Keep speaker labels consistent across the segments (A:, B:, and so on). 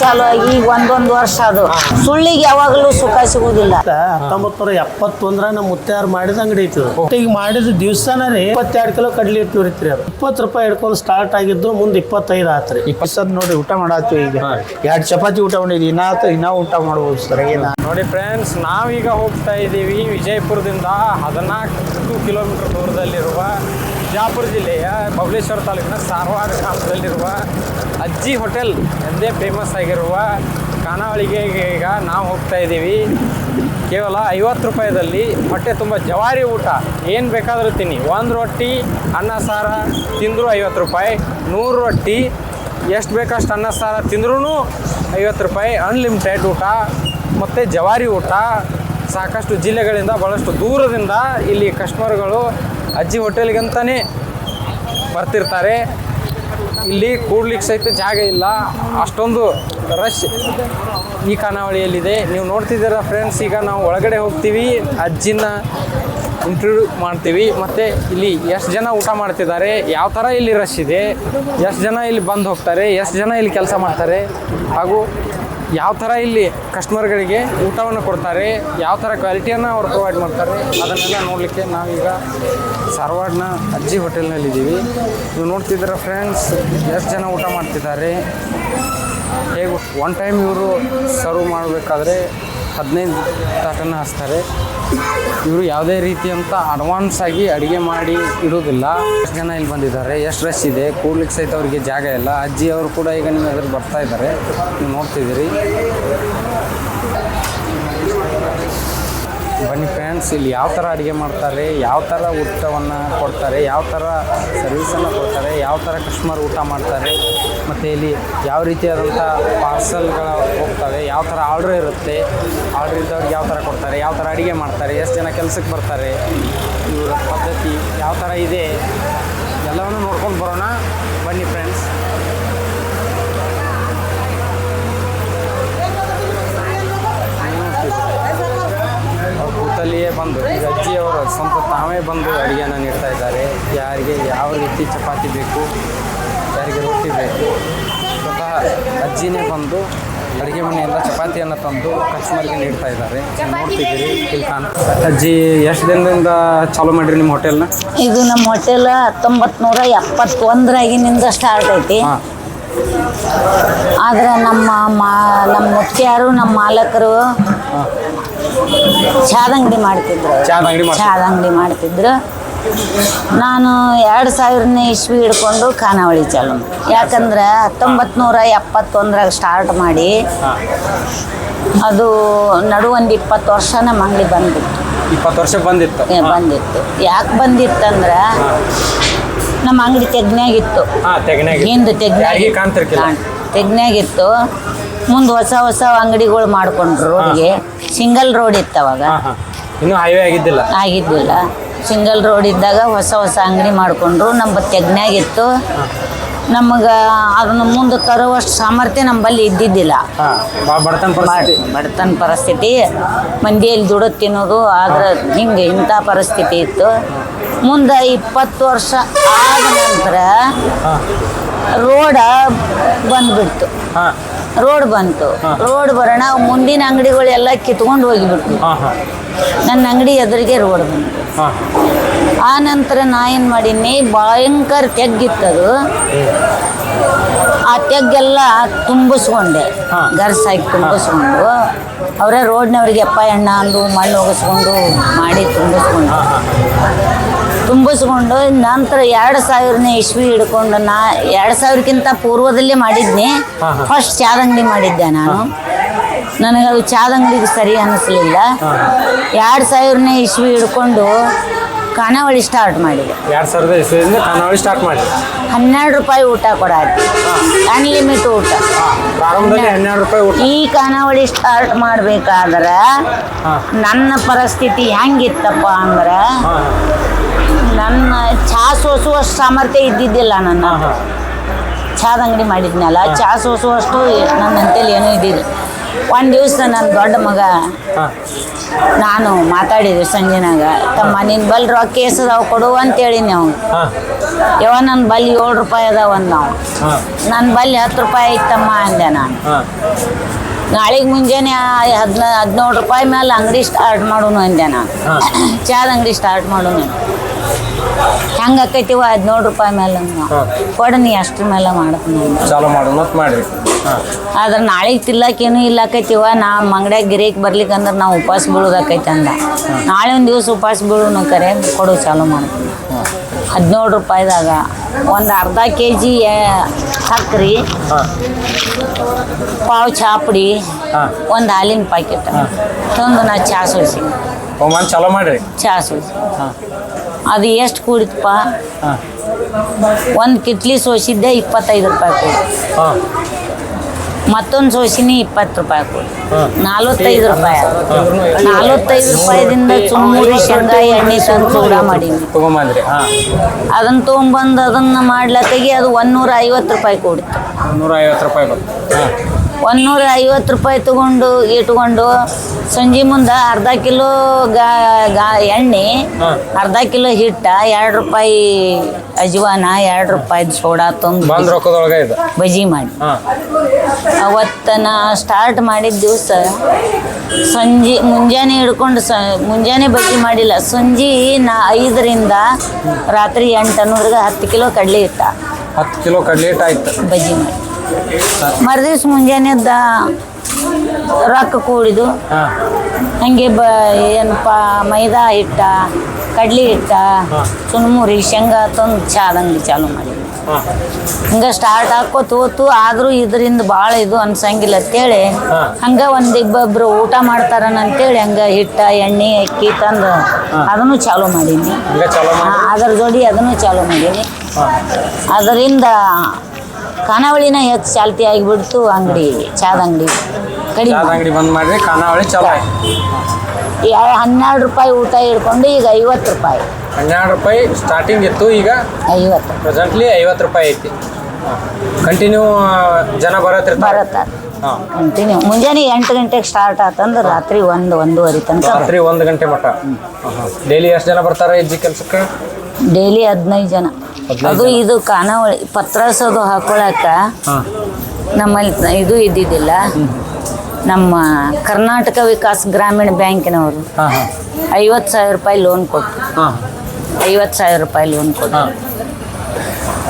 A: ಚಾಲು ಆಗಿ ಈಗ ಒಂದೊಂದು ವರ್ಷ ಅದು. ಸುಳ್ಳಿಗೆ ಯಾವಾಗಲೂ ಸುಖ ಸಿಗುವುದಿಲ್ಲ.
B: ಹತ್ತೊಂಬತ್ ಎಪ್ಪತ್ತೊಂದ್ರ ಎಪ್ಪತ್ತೊಂದರ ನಮ್ಮ ಮುತ್ತಾರ ಮಾಡಿದ ಅಂಗಡಿ ಐತಿ. ಈಗ ಮಾಡಿದ ದಿವಸನ ರೀ ಇಪ್ಪತ್ತೆರಡು ಕಿಲೋ ಕಡ್ಲಿ ಹಿಟ್ಟು ನುರಿತ್ರಿ ಅದು. ಇಪ್ಪತ್ತು ರೂಪಾಯಿ ಹಿಡ್ಕೊಂಡು ಸ್ಟಾರ್ಟ್ ಆಗಿದ್ದು ಮುಂದೆ ಇಪ್ಪತ್ತೈದು ಆತ್ರಿ.
C: ಇಪ್ಪತ್ತು ನೋಡಿ ಊಟ ಮಾಡಾತ್ವಿ ಈಗ. ಎರಡು ಚಪಾತಿ ಊಟ ಮಾಡಿದ್ವಿ ಇನ್ನ ಆತು ಇನ್ನ ಊಟ ಮಾಡ್ಬೋದು ಸರ್ ಏನ
D: ನೋಡಿ ಫ್ರೆಂಡ್ಸ್ ನಾವೀಗ ಹೋಗ್ತಾ ಇದ್ದೀವಿ ವಿಜಯಪುರದಿಂದ ಹದಿನಾಲ್ಕು ಕಿಲೋಮೀಟರ್ ದೂರದಲ್ಲಿರುವ ಬಿಜಾಪುರ ಜಿಲ್ಲೆಯ ಬಬಲೇಶ್ವರ ತಾಲೂಕಿನ ಸಾರವಾಡ ಗ್ರಾಮದಲ್ಲಿರುವ ಅಜ್ಜಿ ಹೋಟೆಲ್ ಎಂದೇ ಫೇಮಸ್ ಆಗಿರುವ ಖಾನಾವಳಿಗೆ ಈಗ ನಾವು ಹೋಗ್ತಾ ಇದ್ದೀವಿ. ಕೇವಲ ಐವತ್ತು ರೂಪಾಯಿದಲ್ಲಿ ಹೊಟ್ಟೆ ತುಂಬ ಜವಾರಿ ಊಟ. ಏನು ಬೇಕಾದರೂ ತಿನ್ನಿ. ಒಂದು ರೊಟ್ಟಿ, ಅನ್ನ ಸಾರ ತಿಂದರೂ ಐವತ್ತು ರೂಪಾಯಿ. ನೂರು ರೊಟ್ಟಿ, ಎಷ್ಟು ಬೇಕಷ್ಟು ಅನ್ನ ಸಾರ ತಿಂದ್ರೂ ಐವತ್ತು ರೂಪಾಯಿ. ಅನ್ಲಿಮಿಟೆಡ್ ಊಟ, ಮತ್ತು ಜವಾರಿ ಊಟ. ಸಾಕಷ್ಟು ಜಿಲ್ಲೆಗಳಿಂದ ಭಾಳಷ್ಟು ದೂರದಿಂದ ಇಲ್ಲಿ ಕಸ್ಟಮರ್ಗಳು ಅಜ್ಜಿ ಹೋಟೆಲ್ಗಂತಲೇ ಬರ್ತಿರ್ತಾರೆ. ಇಲ್ಲಿ ಕೂಡ್ಲಿಕ್ಕೆ ಸಹಿತ ಜಾಗ ಇಲ್ಲ. ಅಷ್ಟೊಂದು ರಶ್ ಈ ಖಾನಾವಳಿಯಲ್ಲಿದೆ ನೀವು ನೋಡ್ತಿದ್ದೀರ ಫ್ರೆಂಡ್ಸ್ ಈಗ ನಾವು ಒಳಗಡೆ ಹೋಗ್ತೀವಿ. ಅಜ್ಜಿನ ಇಂಟ್ರವ್ಯೂ ಮಾಡ್ತೀವಿ. ಮತ್ತು ಇಲ್ಲಿ ಎಷ್ಟು ಜನ ಊಟ ಮಾಡ್ತಿದ್ದಾರೆ? ಯಾವ ಥರ ಇಲ್ಲಿ ರಶ್ ಇದೆ? ಎಷ್ಟು ಜನ ಇಲ್ಲಿ ಬಂದು ಹೋಗ್ತಾರೆ? ಎಷ್ಟು ಜನ ಇಲ್ಲಿ ಕೆಲಸ ಮಾಡ್ತಾರೆ? ಹಾಗೂ ಯಾವ ಥರ ಇಲ್ಲಿ ಕಸ್ಟಮರ್ಗಳಿಗೆ ಊಟವನ್ನು ಕೊಡ್ತಾರೆ, ಯಾವ ಥರ ಕ್ವಾಲಿಟಿಯನ್ನು ಅವ್ರು ಪ್ರೊವೈಡ್ ಮಾಡ್ತಾರೆ, ಅದನ್ನೆಲ್ಲ ನೋಡಲಿಕ್ಕೆ ನಾವೀಗ ಧಾರವಾಡನ ಅಜ್ಜಿ ಹೋಟೆಲ್ನಲ್ಲಿದ್ದೀವಿ. ನೀವು ನೋಡ್ತಿದ್ದೀರ ಫ್ರೆಂಡ್ಸ್ ಎಷ್ಟು ಜನ ಊಟ ಮಾಡ್ತಿದ್ದಾರೆ? ಹೇಗೆ ಒನ್ ಟೈಮ್ ಇವರು ಸರ್ವ್ ಮಾಡಬೇಕಾದ್ರೆ ಹದಿನೈದು ತಾಟನ ಹಚ್ತಾರೆ. ಇವರು ಯಾವುದೇ ರೀತಿಯಂತ ಅಡ್ವಾನ್ಸ್ ಆಗಿ ಅಡುಗೆ ಮಾಡಿ ಇಡೋದಿಲ್ಲ ಎಷ್ಟು ಜನ ಇಲ್ಲಿ ಬಂದಿದ್ದಾರೆ? ಎಷ್ಟು ರಶ್ ಇದೆ? ಕೂಡ್ಲಿಕ್ಕೆ ಸಹಿತ ಅವರಿಗೆ ಜಾಗ ಇಲ್ಲ. ಅಜ್ಜಿ ಅವರು ಕೂಡ ಈಗ ನಿಮ್ಮ ಎದುರು ಬರ್ತಾ ಇದ್ದಾರೆ. ನೀವು ನೋಡ್ತಿದ್ದೀರಿ. ಬನ್ನಿ ಫ್ರೆಂಡ್ಸ್ ಇಲ್ಲಿ ಯಾವ ಥರ ಅಡುಗೆ ಮಾಡ್ತಾರೆ, ಯಾವ ಥರ ಊಟವನ್ನು ಕೊಡ್ತಾರೆ, ಯಾವ ಥರ ಸರ್ವಿಸನ್ನು ಕೊಡ್ತಾರೆ, ಯಾವ ಥರ ಕಸ್ಟಮರ್ ಊಟ ಮಾಡ್ತಾರೆ, ಮತ್ತು ಇಲ್ಲಿ ಯಾವ ರೀತಿಯಾದಂಥ ಪಾರ್ಸಲ್ಗಳು ಹೋಗ್ತವೆ, ಯಾವ ಥರ ಆರ್ಡ್ರ್ ಇರುತ್ತೆ ಆರ್ಡ್ರ್ ಇದ್ದವ್ರಿಗೆ ಯಾವ ಥರ ಕೊಡ್ತಾರೆ, ಯಾವ ಥರ ಅಡುಗೆ ಮಾಡ್ತಾರೆ, ಎಷ್ಟು ಜನ ಕೆಲಸಕ್ಕೆ ಬರ್ತಾರೆ, ಇವರ ಪದ್ಧತಿ ಯಾವ ಥರ ಇದೆ, ಎಲ್ಲವನ್ನು ನೋಡ್ಕೊಂಡು ಬರೋಣ ಬನ್ನಿ ಫ್ರೆಂಡ್ಸ್ ಅವ್ರು ಕೂತಲ್ಲಿಯೇ ಬಂದು ಈಗ ಅಜ್ಜಿಯವರು ಸ್ವಂತ ತಾವೇ ಬಂದು ಅಡುಗೆನ ನೀಡ್ತಾ ಇದ್ದಾರೆ. ಯಾರಿಗೆ ಯಾವ ರೀತಿ ಚಪಾತಿ ಬೇಕು ಯಾರಿಗೆ ರೊಟ್ಟಿ ಬೇಕು ಸ್ವತಃ ಅಜ್ಜಿನೇ ಬಂದು ಅಡುಗೆ ಮನೆಯಿಂದ ಚಪಾತಿಯನ್ನು ತಂದು ಕಸ್ಟಮರ್ಗೆ ನೀಡ್ತಾ ಇದ್ದಾರೆ. ನೋಡ್ತಿದ್ದೀರಿ ಇಲ್ಲಿ ಅಜ್ಜಿ ಎಷ್ಟು ದಿನದಿಂದ ಚಾಲೂ ಮಾಡಿರಿ ನಿಮ್ಮ ಹೋಟೆಲ್ನ?
A: ಇದು ನಮ್ಮ ಹೋಟೆಲ್ ಹತ್ತೊಂಬತ್ತು ನೂರ ಎಪ್ಪತ್ತೊಂದರಾಗಿನಿಂದ ಸ್ಟಾರ್ಟ್ ಐತಿ. ಆದ್ರೆ ನಮ್ಮ ಮಾ ನಮ್ಮ ಮುಖ್ಯರು ನಮ್ಮ ಮಾಲಕರು ಚಾದ ಅಂಗಡಿ ಮಾಡ್ತಿದ್ರು.
D: ಚಾದ ಅಂಗಡಿ ಮಾಡ್ತಿದ್ರು.
A: ಚಾದ ಅಂಗಡಿ ಮಾಡ್ತಿದ್ರು. ನಾನು ಎರಡು ಸಾವಿರನೇ ಇಸ್ವಿ ಹಿಡ್ಕೊಂಡು ಖಾನಾವಳಿ ಚಾಲು. ಯಾಕಂದ್ರೆ ಹತ್ತೊಂಬತ್ತು ನೂರ ಎಪ್ಪತ್ತೊಂದರಾಗ ಸ್ಟಾರ್ಟ್ ಮಾಡಿ ಅದು ನಡು ಒಂದು ಇಪ್ಪತ್ತು ವರ್ಷ ನಮ್ಮ ಅಂಗಡಿ ಬಂದಿತ್ತು.
D: ಇಪ್ಪತ್ತು ವರ್ಷ ಬಂದಿತ್ತು.
A: ಏ, ಬಂದಿತ್ತು. ಯಾಕೆ ಬಂದಿತ್ತಂದ್ರೆ ನಮ್ಮ ಅಂಗಡಿ ತೆಗ್ನ್ಯಾಗಿತ್ತು
D: ಹಾಂ ತೆಗನಾಗಿ
A: ಹಿಂದೆ
D: ಯಾರಿಗೆ ಕಾಣ್ತಿರ್ಕಿಲ್ಲ.
A: ತೆಗ್ನ್ಯಾಗಿತ್ತು ಮುಂದೆ ಹೊಸ ಹೊಸ ಅಂಗಡಿಗಳು ಮಾಡ್ಕೊಂಡ್ರು ರೋಡ್ಗೆ. ಸಿಂಗಲ್ ರೋಡ್ ಇತ್ತು ಅವಾಗ
D: ಹಾಂ. ಹಾಂ ಹೈವೇ ಆಗಿದ್ದಿಲ್ಲ.
A: ಆಗಿದ್ದಿಲ್ಲ. ಸಿಂಗಲ್ ರೋಡ್ ಇದ್ದಾಗ ಹೊಸ ಹೊಸ ಅಂಗಡಿ ಮಾಡ್ಕೊಂಡ್ರು. ನಮ್ಮ ತೆಗ್ನಾಗಿತ್ತು ನಮಗೆ ಅದನ್ನು ಮುಂದೆ ತರುವಷ್ಟು ಸಾಮರ್ಥ್ಯ ನಮ್ಮಲ್ಲಿ ಇದ್ದಿದ್ದಿಲ್ಲ.
D: ಬಡತನ
A: ಬಡತನ ಪರಿಸ್ಥಿತಿ. ಮಂದಿಯಲ್ಲಿ ದುಡಿದು ತಿನ್ನೋದು ಆದ್ರೆ ಹಿಂಗೆ ಇಂಥ ಪರಿಸ್ಥಿತಿ ಇತ್ತು. ಮುಂದೆ ಇಪ್ಪತ್ತು ವರ್ಷ ಆದ ನಂತರ ರೋಡ ಬಂದ್ಬಿಡ್ತು. ರೋಡ್ ಬಂತು. ರೋಡ್ ಬರೋಣ ಮುಂದಿನ ಅಂಗಡಿಗಳೆಲ್ಲ ಕಿತ್ಕೊಂಡು
D: ಹೋಗಿಬಿಟ್ಟು
A: ನನ್ನ ಅಂಗಡಿ ಎದುರಿಗೆ ರೋಡ್ ಬಂತು. ಆ ನಂತರ ನಾ ಏನು ಮಾಡೀನಿ ಭಯಂಕರ ತೆಗ್ಗಿತ್ತದು. ಆ ತೆಗ್ಗೆಲ್ಲ ತುಂಬಿಸ್ಕೊಂಡೆ.
D: ಗರ್ಸ್
A: ಗರ್ಸಾಗಿ ತುಂಬಿಸ್ಕೊಂಡು. ಅವರೇ ರೋಡ್ನವ್ರಿಗೆ ಎಪ್ಪ ಎಣ್ಣ ಅಂದು ಮಣ್ಣು ಹೋಗಿಸ್ಕೊಂಡು ಮಾಡಿ ತುಂಬಿಸ್ಕೊಂಡು. ತುಂಬಿಸ್ಕೊಂಡು ನಂತರ ಎರಡು ಸಾವಿರನೇ ಇಸ್ವಿ ಹಿಡ್ಕೊಂಡು ನಾ ಎರಡು ಸಾವಿರಕ್ಕಿಂತ ಪೂರ್ವದಲ್ಲೇ ಮಾಡಿದ್ನಿ. ಫಸ್ಟ್ ಚಾದ ಅಂಗಡಿ ಮಾಡಿದ್ದೆ ನಾನು. ನನಗೆ ಅದು ಚಾದ ಅಂಗಡಿಗೆ ಸರಿ ಅನ್ನಿಸ್ಲಿಲ್ಲ ಎರಡು ಸಾವಿರನೇ ಇಸ್ವಿ ಹಿಡ್ಕೊಂಡು ಖಾನಾವಳಿ ಸ್ಟಾರ್ಟ್ ಮಾಡಿದೆ.
D: ಎರಡು ಸಾವಿರದ ಇಸ್ವಿಯಿಂದ ಖಾನಾವಳಿ ಸ್ಟಾರ್ಟ್ ಮಾಡಿ.
A: ಹನ್ನೆರಡು ರೂಪಾಯಿ ಊಟ ಕೊಡ ಅನ್ಲಿಮಿಟ್ ಊಟ.
D: ಪ್ರಾರಂಭದಲ್ಲಿ ಹನ್ನೆರಡು ರೂಪಾಯಿ ಊಟ.
A: ಈ ಖಾನಾವಳಿ ಸ್ಟಾರ್ಟ್ ಮಾಡ್ಬೇಕಾದ್ರೆ ನನ್ನ ಪರಿಸ್ಥಿತಿ ಹೆಂಗಿತ್ತಪ್ಪ ಅಂದ್ರೆ ನನ್ನ ಚಹಾ ಸೋಸುವಷ್ಟು ಸಾಮರ್ಥ್ಯ ಇದ್ದಿದ್ದಿಲ್ಲ ನನ್ನ. ಚಹಾದ ಅಂಗಡಿ ಮಾಡಿದ್ನಲ್ಲ ಚಹಾ ಸೋಸುವಷ್ಟು ನನ್ನ ಅಂತೇಳಿ ಏನೂ ಇದ್ದಿಲ್ಲ. ಒಂದು ದಿವಸ ನನ್ನ ದೊಡ್ಡ ಮಗ ನಾನು ಮಾತಾಡಿದೆ ಸಂಜೆನಾಗ ತಮ್ಮ ನಿನ್ನ ಬಲ್ ರೊಕ್ಕ ಎಸದಾವ ಕೊಡು ಅಂತೇಳಿ ನಾವು ಯಾವ ನನ್ನ ಬಲ್ಲಿ ಏಳು ರೂಪಾಯಿ ಅದಾವ ಒಂದು ನಾವು ನನ್ನ ಬಲ್ಲಿ ಹತ್ತು ರೂಪಾಯಿ ಇತ್ತಮ್ಮ ಅಂದೆ ನಾನು. ನಾಳೆಗೆ ಮುಂಜಾನೆ ಹದಿನ ಹದಿನೇಳು ರೂಪಾಯಿ ಮೇಲೆ ಅಂಗಡಿ ಸ್ಟಾರ್ಟ್ ಮಾಡೋನು ಅಂದೆ ನಾನು. ಚಾದ ಅಂಗಡಿ ಸ್ಟಾರ್ಟ್ ಮಾಡೋನು. ಹೆಂಗೆ ಆಕೈತಿವ ಹದಿನೇಳು ರೂಪಾಯಿ ಮೇಲೆ ಕೊಡನಿ ಅಷ್ಟ್ರ ಮೇಲೆ ಮಾಡ್ತೀನಿ.
D: ಚಾಲು ಮಾಡು ಮಾಡ್ರಿ.
A: ಆದ್ರೆ ನಾಳೆ ತಿಲ್ಲಕ್ಕೇನು ನಾ ಮಂಗಡ್ಯಾಗ ಗಿರೇಕ್ ಬರ್ಲಿಕ್ಕೆ ಅಂದ್ರೆ ನಾವು ಉಪವಾಸ ಬೀಳೋದಾಕೈತೆ ಅಂದ. ನಾಳೆ ಒಂದು ದಿವಸ ಉಪವಾಸ ಬೀಳೋನು ಕರೆ ಕೊಡು ಚಾಲು ಮಾಡ್ತೀನಿ ಹದಿನೇಳು ರೂಪಾಯಿದಾಗ ಒಂದು ಅರ್ಧ ಕೆ ಜಿ ಸಕ್ರೆ ಪಾವ್ ಚಾಪುಡಿ ಒಂದು ಹಾಲಿನ ಪ್ಯಾಕೆಟ್ ತಂದು ನಾ ಚಾ ಸೋಸಿ
D: ಚಲೋ ಮಾಡ್ರಿ.
A: ಚಾ ಸೋಸಿ ಅದು ಎಷ್ಟು ಕೂಡಿತಪ್ಪ ಒಂದು ಕಿಟ್ಲಿ ಸೋಸಿದ್ದೆ ಇಪ್ಪತ್ತೈದು ರೂಪಾಯಿ ಕೊಡಿ. ಮತ್ತೊಂದು ಸೋಸಿನಿ ಇಪ್ಪತ್ತು ರೂಪಾಯಿ ಕೊಡಿ. ನಾಲ್ವತ್ತೈದು ರೂಪಾಯಿ. ನಲ್ವತ್ತೈದು ರೂಪಾಯಿದಿಂದ ಚುಮ್ಮುರಿ ಶೇಂಗಾ ಎಣ್ಣೆ ತಂದು ಚೂಡ ಮಾಡೀನಿ.
D: ತೊಗೊಂಬಂದ್ರಿ. ಹಾಂ.
A: ಅದನ್ನ ತೊಗೊಂಬಂದು ಅದನ್ನ ಮಾಡ್ಲತ್ತಾಗಿ ಅದು ಒಂದೂರ ಐವತ್ತು ರೂಪಾಯಿ ಕೊಡಿತ್ತು.
D: ನೂರ ಐವತ್ತು ರೂಪಾಯಿ ಬಂತು
A: ನೂರ ಐವತ್ತು ರೂಪಾಯಿ ತಗೊಂಡು ಇಟ್ಕೊಂಡು ಸಂಜೆ ಮುಂದೆ ಅರ್ಧ ಕಿಲೋ ಗಾ ಗಾ ಎಣ್ಣೆ ಅರ್ಧ ಕಿಲೋ ಹಿಟ್ಟ ಎರಡು ರೂಪಾಯಿ ಅಜ್ವಾನ ಎರಡು ರೂಪಾಯಿ ಸೋಡಾ ತಂದು
D: ಬಂದ್ ರೊಕ್ಕದೊಳಗೆ ಇದು.
A: ಬಜಿ ಮಾಡಿ.
D: ಅವತ್ತನ
A: ಅವತ್ತು ನಾ ಸ್ಟಾರ್ಟ್ ಮಾಡಿದ ದಿವಸ ಸಂಜೆ ಮುಂಜಾನೆ ಹಿಡ್ಕೊಂಡು ಸ ಮುಂಜಾನೆ ಬಜ್ಜಿ ಮಾಡಿಲ್ಲ. ಸಂಜೆ ನಾ ಐದರಿಂದ ರಾತ್ರಿ ಎಂಟು ಅನ್ನೋದ್ರಾಗ ಹತ್ತು ಕಿಲೋ ಕಡಲೆ ಇಟ್ಟ.
D: ಹತ್ತು ಕಿಲೋ ಕಡ್ಲೆ ಇಟ್ಟ ಆಯ್ತು.
A: ಬಜ್ಜಿ ಮಾಡಿ. ಮರುದಿವ್ಸ ಮುಂಜಾನೆದ್ದ ರೊಕ್ಕ ಕೂಡಿದು ಹಂಗೆ ಬ ಏನಪ್ಪ ಮೈದಾ ಹಿಟ್ಟ ಕಡ್ಲಿ ಹಿಟ್ಟ. ಚುನ್ಮುರಿ ಶೇಂಗಾ ತಂದು ಚಾದಂಗೆ ಚಾಲು ಮಾಡಿದ್ವಿ ಹಂಗ ಸ್ಟಾರ್ಟ್ ಹಾಕೋತ ಹೋತು ಆದರೂ ಇದರಿಂದ ಭಾಳ ಇದು ಅನ್ಸಂಗಿಲ್ಲ ಅಂತೇಳಿ ಹಂಗ ಒಂದು ಇಬ್ಬೊಬ್ರು ಊಟ ಮಾಡ್ತಾರನ ಅಂತೇಳಿ ಹಂಗ ಹಿಟ್ಟ ಎಣ್ಣೆ ಅಕ್ಕಿ ತಂದು ಅದನ್ನು ಚಾಲು ಮಾಡೀನಿ. ಅದರ ಜೋಡಿ ಅದನ್ನು ಚಾಲು ಮಾಡೀನಿ. ಅದರಿಂದ ಖಾನಾವಳಿನ ಹೆಚ್ಚು ಚಾಲ್ತಿ ಆಗಿಬಿಡ್ತು ಅಂಗಡಿ ಚಾದ ಅಂಗಡಿ. ಕಡಿಮೆ.
D: ಅಂಗಡಿ ಬಂದ್ ಮಾಡ್ರಿ ಖಾನಾವಳಿ ಚಲೋ
A: ಹನ್ನೆರಡು ರೂಪಾಯಿ ಊಟ ಹಿಡ್ಕೊಂಡು ಈಗ ಐವತ್ತು ರೂಪಾಯಿ.
D: ಹನ್ನೆರಡು ರೂಪಾಯಿ ಸ್ಟಾರ್ಟಿಂಗ್ ಇತ್ತು ಈಗ
A: ಐವತ್ತು.
D: ಪ್ರೆಸೆಂಟ್ಲಿ ಐವತ್ತು ರೂಪಾಯಿ ಐತಿ. ಕಂಟಿನ್ಯೂ ಜನ ಬರತ್ತಿರ್ತಾರೆ.
A: ಬರತ್ತ
D: ಹಾಂ.
A: ಕಂಟಿನ್ಯೂ ಮುಂಜಾನೆ ಎಂಟು ಗಂಟೆಗೆ ಸ್ಟಾರ್ಟ್ ಆತಂದ್ರೆ ರಾತ್ರಿ ಒಂದು ಒಂದೂವರೆ ತನಕ
D: ರಾತ್ರಿ ಒಂದು ಗಂಟೆ ಮಟ್ಟ. ಡೈಲಿ ಎಷ್ಟು ಜನ ಬರ್ತಾರೆ ಇಜ್ಜಿ ಕೆಲ್ಸಕ್ಕೆ?
A: ಡೈಲಿ ಹದಿನೈದು ಜನ. ಅದು ಇದು ಕಾನಾವಳಿ ಪತ್ರಾಸೋದು ಹಾಕೊಳಕ ನಮ್ಮಲ್ಲಿ ಇದು ಇದ್ದಿದ್ದಿಲ್ಲ. ನಮ್ಮ ಕರ್ನಾಟಕ ವಿಕಾಸ್ ಗ್ರಾಮೀಣ ಬ್ಯಾಂಕಿನವರು ಐವತ್ತು ಸಾವಿರ ರೂಪಾಯಿ ಲೋನ್ ಕೊಟ್ಟರು ಐವತ್ತು ಸಾವಿರ ರೂಪಾಯಿ ಲೋನ್ ಕೊಟ್ಟರು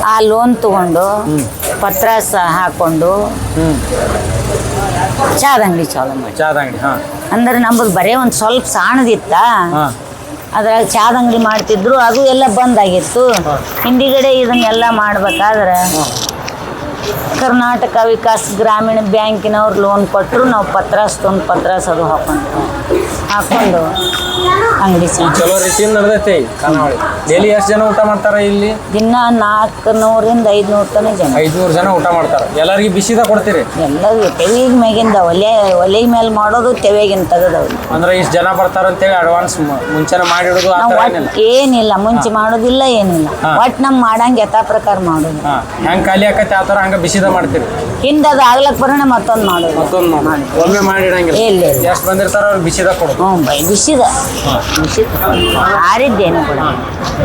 A: ಆ ಲೋನ್ ತಗೊಂಡು ಪತ್ರಾಸ ಹಾಕೊಂಡು
D: ಚಾದಂಗಡಿ
A: ಚಾದ ಅಂಗಡಿ ಚಾಲು ಮಾಡಿ
D: ಚಾದ
A: ಅಂದ್ರೆ ನಮ್ಮದು ಬರೀ ಒಂದು ಸ್ವಲ್ಪ
D: ಸಾಣದಿತ್ತ
A: ಅದ್ರಾಗ ಚಾದ ಅಂಗಡಿ ಮಾಡ್ತಿದ್ರು, ಅದು ಎಲ್ಲ ಬಂದಾಗಿತ್ತು. ಹಿಂದಿಗಡೆ ಇದನ್ನೆಲ್ಲ ಮಾಡ್ಬೇಕಾದ್ರೆ ಕರ್ನಾಟಕ ವಿಕಾಸ್ ಗ್ರಾಮೀಣ ಬ್ಯಾಂಕಿನವ್ರು ಲೋನ್ ಕೊಟ್ಟರು ನಾವು ಪತ್ರಾಸ್ ತೊಂದು ಪತ್ರಾಸ್ ಅದು ಹಾಕೊಂಡು ಹಾಕೊಂಡು ಅಂಗಡಿ
D: ಚಲೋ ರೀತಿಯಿಂದ ನಡೆದೈತಿ ಖಾನಾವಳಿ ಡೈಲಿ ಎಷ್ಟು ಜನ ಊಟ ಮಾಡ್ತಾರೆ ಇಲ್ಲಿ?
A: ದಿನ ನಾಲ್ಕು ನೂರಿಂದ ಐದುನೂರು ತನಕ ಜನ.
D: ಐದುನೂರು ಜನ ಊಟ ಮಾಡ್ತಾರೆ. ಎಲ್ಲರಿಗೆ ಬಿಸಿದ ಕೊಡ್ತೀರಿ?
A: ಎಲ್ಲರಿಗೆ ತೆವಿಗೆ ಮ್ಯಾಗಿಂದ ಒಲೆ ಒಲೆ ಮೇಲೆ ಮಾಡೋದು ತೆವೆಗಿನ ತೆಗೆದವ್ರು.
D: ಅಂದ್ರೆ ಇಷ್ಟು ಜನ ಬರ್ತಾರೆ ಅಂತೇಳಿ ಅಡ್ವಾನ್ಸ್ ಮುಂಚೆನೆ ಮಾಡಿಡೋದು ಆ ಥರ ಏನಿಲ್ಲ.
A: ಏನಿಲ್ಲ ಮುಂಚೆ ಮಾಡೋದಿಲ್ಲ ಏನಿಲ್ಲ. ಒಟ್ ನಮ್ ಮಾಡಂಗ್ ಯಥಾ ಪ್ರಕಾರ ಮಾಡೋದು.
D: ಹೆಂಗ್ ಖಾಲಿ ಆಕೈತೆ ಆ ಥರ ಹಂಗೆ ಬಿಸಿದ ಮಾಡ್ತೀರಿ?
A: ಹಿಂದೆ ಅದು ಆಗ್ಲಕ್ ಬರೋಣ ಮತ್ತೊಂದು ಮಾಡೋದು.
D: ಮತ್ತೊಂದು ಮಾಡಿ. ಒಮ್ಮೆ ಮಾಡಿಡಂಗಿಲ್ಲ
A: ಇಲ್ಲ.
D: ಎಷ್ಟು ಬಂದಿರ್ತಾರ ಅವ್ರು ಬಿಸಿದ ಕೊಡೋದು
A: ಹ್ಞೂ ಬೈ ಬಿಸಿದ. ಬಿಸಿದ ಆರಿದ್ದೇನು ಕೂಡ.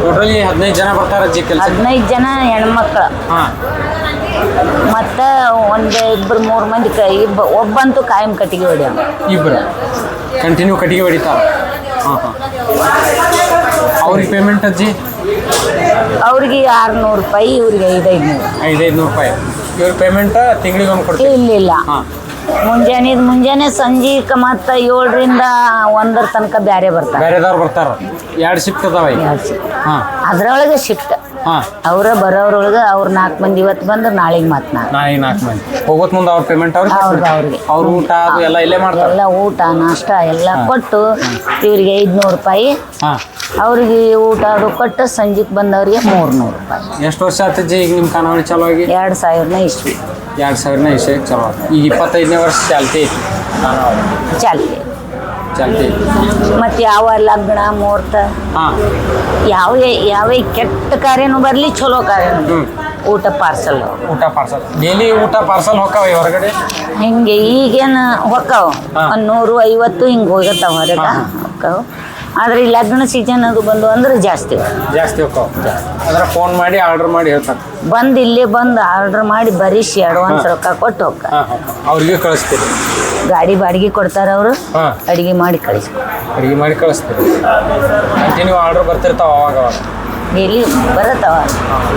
D: ಟೋಟಲಿ ಹದಿನೈದು ಜನ ಬರ್ತಾರೆ ಅಜ್ಜಿ ಕೆಲಸ
A: ಹದಿನೈದು ಜನ ಹೆಣ್ಮಕ್ಳು.
D: ಹಾಂ.
A: ಮತ್ತು ಒಂದು ಇಬ್ಬರು ಮೂರು ಮಂದಿ ಕ ಇಬ್ಬ ಒಬ್ಬಂತೂ ಕಾಯಂ ಕಟ್ಟಿಗೆ ಹೊಡೆಯ
D: ಇಬ್ರು? ಕಂಟಿನ್ಯೂ ಕಟ್ಟಿಗೆ ಹೊಡಿತಾರ? ಹಾಂ ಹಾಂ. ಅವ್ರಿಗೆ ಪೇಮೆಂಟ್ ಅಜ್ಜಿ?
A: ಅವ್ರಿಗೆ ಆರುನೂರು ರೂಪಾಯಿ ಇವ್ರಿಗೆ ಐದೈದು ನೂರು
D: ಐದೈದು ನೂರು ರೂಪಾಯಿ. ಇವ್ರ ಪೇಮೆಂಟ್ ತಿಂಗಳಿಗೆ ಒಂದು ಕೊಡ್ತೀವಿ
A: ಇಲ್ಲ ಇಲ್ಲ.
D: ಹಾಂ.
A: ಮುಂಜಾನೆ ಮುಂಜಾನೆ ಸಂಜೆ ಮತ್ತು ಏಳರಿಂದ ಒಂದರ ತನಕ ಬ್ಯಾರೆ ಬರ್ತಾರೆ.
D: ಬೇರೆದವ್ರು ಬರ್ತಾರ. ಎರಡು ಶಿಫ್ಟ್ ಅದಾವ ಈಗ. ಹಾಂ.
A: ಅದ್ರೊಳಗೆ ಶಿಫ್ಟ್ ಅವರ ಬರೋರೊಳಗೆ ಅವ್ರ ನಾಲ್ಕು ಮಂದಿ ಇವತ್ತು ಬಂದ್ರೆ ನಾಳೆಗೆ ಮತ್ತೆ ನಾ
D: ನಾಳೆಗೆ ನಾಲ್ಕು ಮಂದಿ. ಹೋಗೋದ್ ಮುಂದೆ ಅವ್ರ ಪೇಮೆಂಟ್ ಅವ್ರಿಗೆ
A: ಅವ್ರಿಗೆ ಅವ್ರಿಗೆ.
D: ಅವ್ರ ಊಟ ಅದು ಎಲ್ಲ ಇಲ್ಲೇ ಮಾಡ್ತಾರೆ?
A: ಎಲ್ಲ ಊಟ ನಾಷ್ಟ ಎಲ್ಲ ಕೊಟ್ಟು ಇವ್ರಿಗೆ ಐದುನೂರು ರೂಪಾಯಿ.
D: ಹಾಂ.
A: ಅವ್ರಿಗೆ ಊಟ ಅದು ಕೊಟ್ಟು ಸಂಜೆಗೆ ಬಂದವ್ರಿಗೆ ಮೂರ್ನೂರು ರೂಪಾಯಿ.
D: ಎಷ್ಟು ವರ್ಷ ಆಯ್ತು ಈಗ ನಿಮ್ಮ ಖಾನಾವಳಿ ಚಲೋ ಆಗಿ
A: ಎರಡು ಸಾವಿರನ ಇಸ್ವಿ.
D: ಎರಡು ಸಾವಿರನ ಇಸೆ ಚಲೋ ಆತು. ಈಗ ಇಪ್ಪತ್ತೈದನೇ ವರ್ಷ ಚಾಲ್ತಿ ಐತಿ. ಖಾನಾವಳಿ
A: ಚಾಲ್ತಿ. ಮತ್ತು ಯಾವ ಲಗ್ನ ಮುಹೂರ್ತ? ಯಾವ ಯಾವ ಕೆಟ್ಟ ಕಾರ್ಯನೂ ಬರಲಿ ಚಲೋ ಕಾರ್ಯನೂ ಊಟ ಪಾರ್ಸಲ್.
D: ಊಟ ಪಾರ್ಸಲ್. ಡೈಲಿ ಊಟ ಪಾರ್ಸಲ್ ಹೊಕ್ಕಾವ ಹೊರಗಡೆ?
A: ಹಿಂಗೆ ಈಗೇನು ಹೊಕ್ಕಾವ. ಒಂದು ನೂರು ಐವತ್ತು ಹಿಂಗೆ ಹೋಗತ್ತಾವ ಹೊರಗೆ? ಹೊಕ್ಕಾವ ಆದ್ರೆ ಈ ಲಗ್ನ ಸೀಸನ್ ಅದು ಬಂದು ಅಂದ್ರೆ ಜಾಸ್ತಿ
D: ಜಾಸ್ತಿ ಹೋಗ್ತಾವ ಅಂದ್ರೆ ಫೋನ್ ಮಾಡಿ ಆರ್ಡರ್ ಮಾಡಿ ಹೇಳ್ತಾರೆ.
A: ಬಂದು ಇಲ್ಲೇ ಬಂದು ಆರ್ಡರ್ ಮಾಡಿ ಬರೀಸಿ ಅಡ್ವಾನ್ಸ್ ರೊಕ್ಕ ಕೊಟ್ಟು
D: ಹೋಗ ಅವ್ರಿಗೆ ಕಳಿಸ್ತೀರಿ.
A: ಗಾಡಿ ಬಾಡಿಗೆ ಕೊಡ್ತಾರೆ ಅವರು. ಅಡಿಗೆ ಮಾಡಿ ಕಳಿಸಿ
D: ಅಡಿಗೆ ಮಾಡಿ ಕಳಿಸ್ತೀರಿ. ನೀವು ಆರ್ಡರ್ ಬರ್ತಿರ್ತಾವ ಅವಾಗ
A: ಇಲ್ಲಿ ಬರತ್ತವ?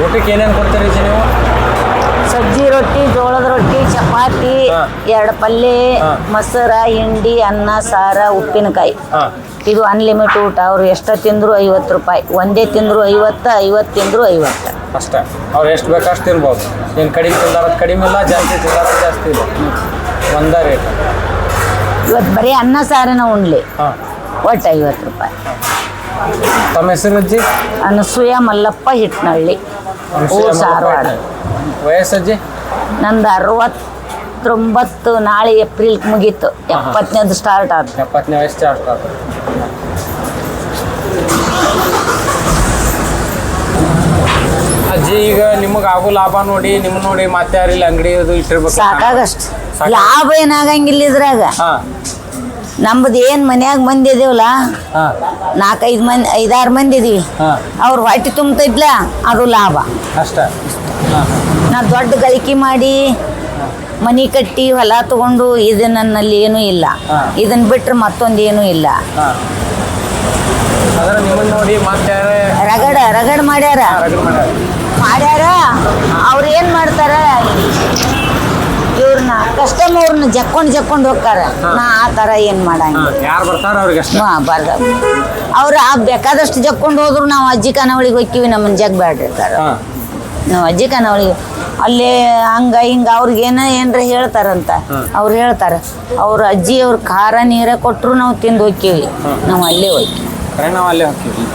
D: ಊಟಕ್ಕೆ ಏನೇನು ಕೊಡ್ತೀರಿ ನೀವು?
A: ಸಜ್ಜಿ ರೊಟ್ಟಿ ಜೋಳದ ರೊಟ್ಟಿ ಚಪಾತಿ ಎರಡು ಪಲ್ಯ. ಮೊಸರ ಹಿಂಡಿ ಅನ್ನ ಸಾರ ಉಪ್ಪಿನಕಾಯಿ. ಇದು ಅನ್ಲಿಮಿಟ್ ಊಟ. ಅವ್ರು ಎಷ್ಟು ತಿಂದ್ರು ಐವತ್ತು ರೂಪಾಯಿ. ಒಂದೇ ತಿಂದ್ರು ಐವತ್ತು ಐವತ್ತು ತಿಂದ್ರು ಐವತ್ತು.
D: ಅಷ್ಟೇ. ಅವ್ರು ಎಷ್ಟು ಬೇಕಷ್ಟು ಅಷ್ಟು ಇರ್ಬೋದು ಏನು ಕಡಿಮೆ ತಿಂದಾರ ಕಡಿಮೆ ಇಲ್ಲ ಜಾಸ್ತಿ ತಿಂದಾರ ಜಾಸ್ತಿ ಇಲ್ಲ. ಒಂದ ರೇಟ್
A: ಇವತ್ತು ಬರೀ ಅನ್ನ ಸಾರಿನ ಉಣ್ಲಿ. ಒಟ್ಟು ಐವತ್ತು ರೂಪಾಯಿ.
D: ತಮ್ಮ ಹೆಸರು ಅಜ್ಜಿ?
A: ಅನಸೂಯ ಮಲ್ಲಪ್ಪ ಹಿಟ್ನಳ್ಳಿ. ಊರು ಸಾರವಾಡ
D: ವಯಸ್ಸಜ್ಜಿ?
A: ನಂದು ಅರವತ್ತೊಂಬತ್ತು ನಾಳೆ ಏಪ್ರಿಲ್ ಮುಗೀತು. ಎಪ್ಪತ್ತನೇದು ಸ್ಟಾರ್ಟ್ ಆಯ್ತು
D: ಎಪ್ಪತ್ತನೇ ವಯಸ್ಸು ಸ್ಟಾರ್ಟ್ ಆಯ್ತು ಅಜ್ಜಿ ಈಗ ನಿಮಗೆ ಆಗೋ ಲಾಭ ನೋಡಿ ನಿಮ್ಮ ನೋಡಿ ಮತ್ತೆ ಯಾರಿಲ್ಲ ಅಂಗಡಿ ಅದು ಇಟ್ಟಿರ್ಬೇಕು.
A: ಸಾಕಾಗಷ್ಟು.
D: ಸಾಕಾಗ್-
A: ಲಾಭ ಏನಾಗಂಗಿಲ್ಲ ಇದ್ರಾಗ.
D: ಹಾಂ.
A: ನಮ್ದು ಏನು ಮನ್ಯಾಗ ಮಂದಿ ಇದೀವಲ್ಲ ನಾಲ್ಕೈದು ಮಂದಿ ಐದಾರು ಮಂದಿ ಇದೀವಿ. ಅವ್ರು ಹೊಟ್ಟೆ ತುಂಬ್ತಿದ್ಲ ಅದು ಲಾಭ.
D: ಅಷ್ಟೇ.
A: ನಾ ದೊಡ್ಡ ಗಳಿಕೆ ಮಾಡಿ ಮನಿ ಕಟ್ಟಿ ಹೊಲ ತಗೊಂಡು ಇದು ನನ್ನಲ್ಲಿ ಏನೂ ಇಲ್ಲ. ಇದನ್ನ ಬಿಟ್ರೆ ಮತ್ತೊಂದು ಏನೂ ಇಲ್ಲ. ರಗಡ ರಗಡ ಮಾಡ್ಯಾರ?
D: ಮಾಡ್ಯಾರ.
A: ಅವ್ರು ಏನು ಮಾಡ್ತಾರ? ಕಸ್ಟಮರ್ನ ಜಕ್ಕೊಂಡು ಜಕ್ಕೊಂಡು ಹೋಗ್ತಾರೆ. ನಾ ಆ ಥರ ಏನು ಮಾಡಂಗಿಲ್ಲ.
D: ಹಾಂ ಯಾರು ಬರ್ತಾರ ಅವ್ರಿಗೆ ಅಷ್ಟೇ.
A: ಹಾ ಬರ್ದ ಅವ್ರು ಆ ಬೇಕಾದಷ್ಟು ಜಕ್ಕೊಂಡು ಹೋದ್ರು ನಾವು ಅಜ್ಜಿ ಖಾನಾವಳಿಗೆ ಹೋಗ್ತೀವಿ ನಮ್ಮನ್ನ ಜಗ್ ಬೇಡ್ರಿರ್ತಾರೆ
D: ಹಾಂ.
A: ನಾವು ಅಜ್ಜಿ ಖಾನಾವಳಿಗೆ ಅಲ್ಲೇ ಹಂಗ ಹಿಂಗ ಅವ್ರಿಗೆ ಏನ ಏನ್ರ ಹೇಳ್ತಾರಂತ ಅವ್ರು ಹೇಳ್ತಾರೆ. ಅವ್ರ ಅಜ್ಜಿ ಅವ್ರ ಖಾರ ನೀರ ಕೊಟ್ಟರು ನಾವು ತಿಂದು ಹೋಗ್ತೀವಿ ನಾವು ಅಲ್ಲೇ ಹೋಗ್ತೀವಿ
D: ಕರೆ ನಾವು ಅಲ್ಲೇ ಹೋಗ್ತೀವಿ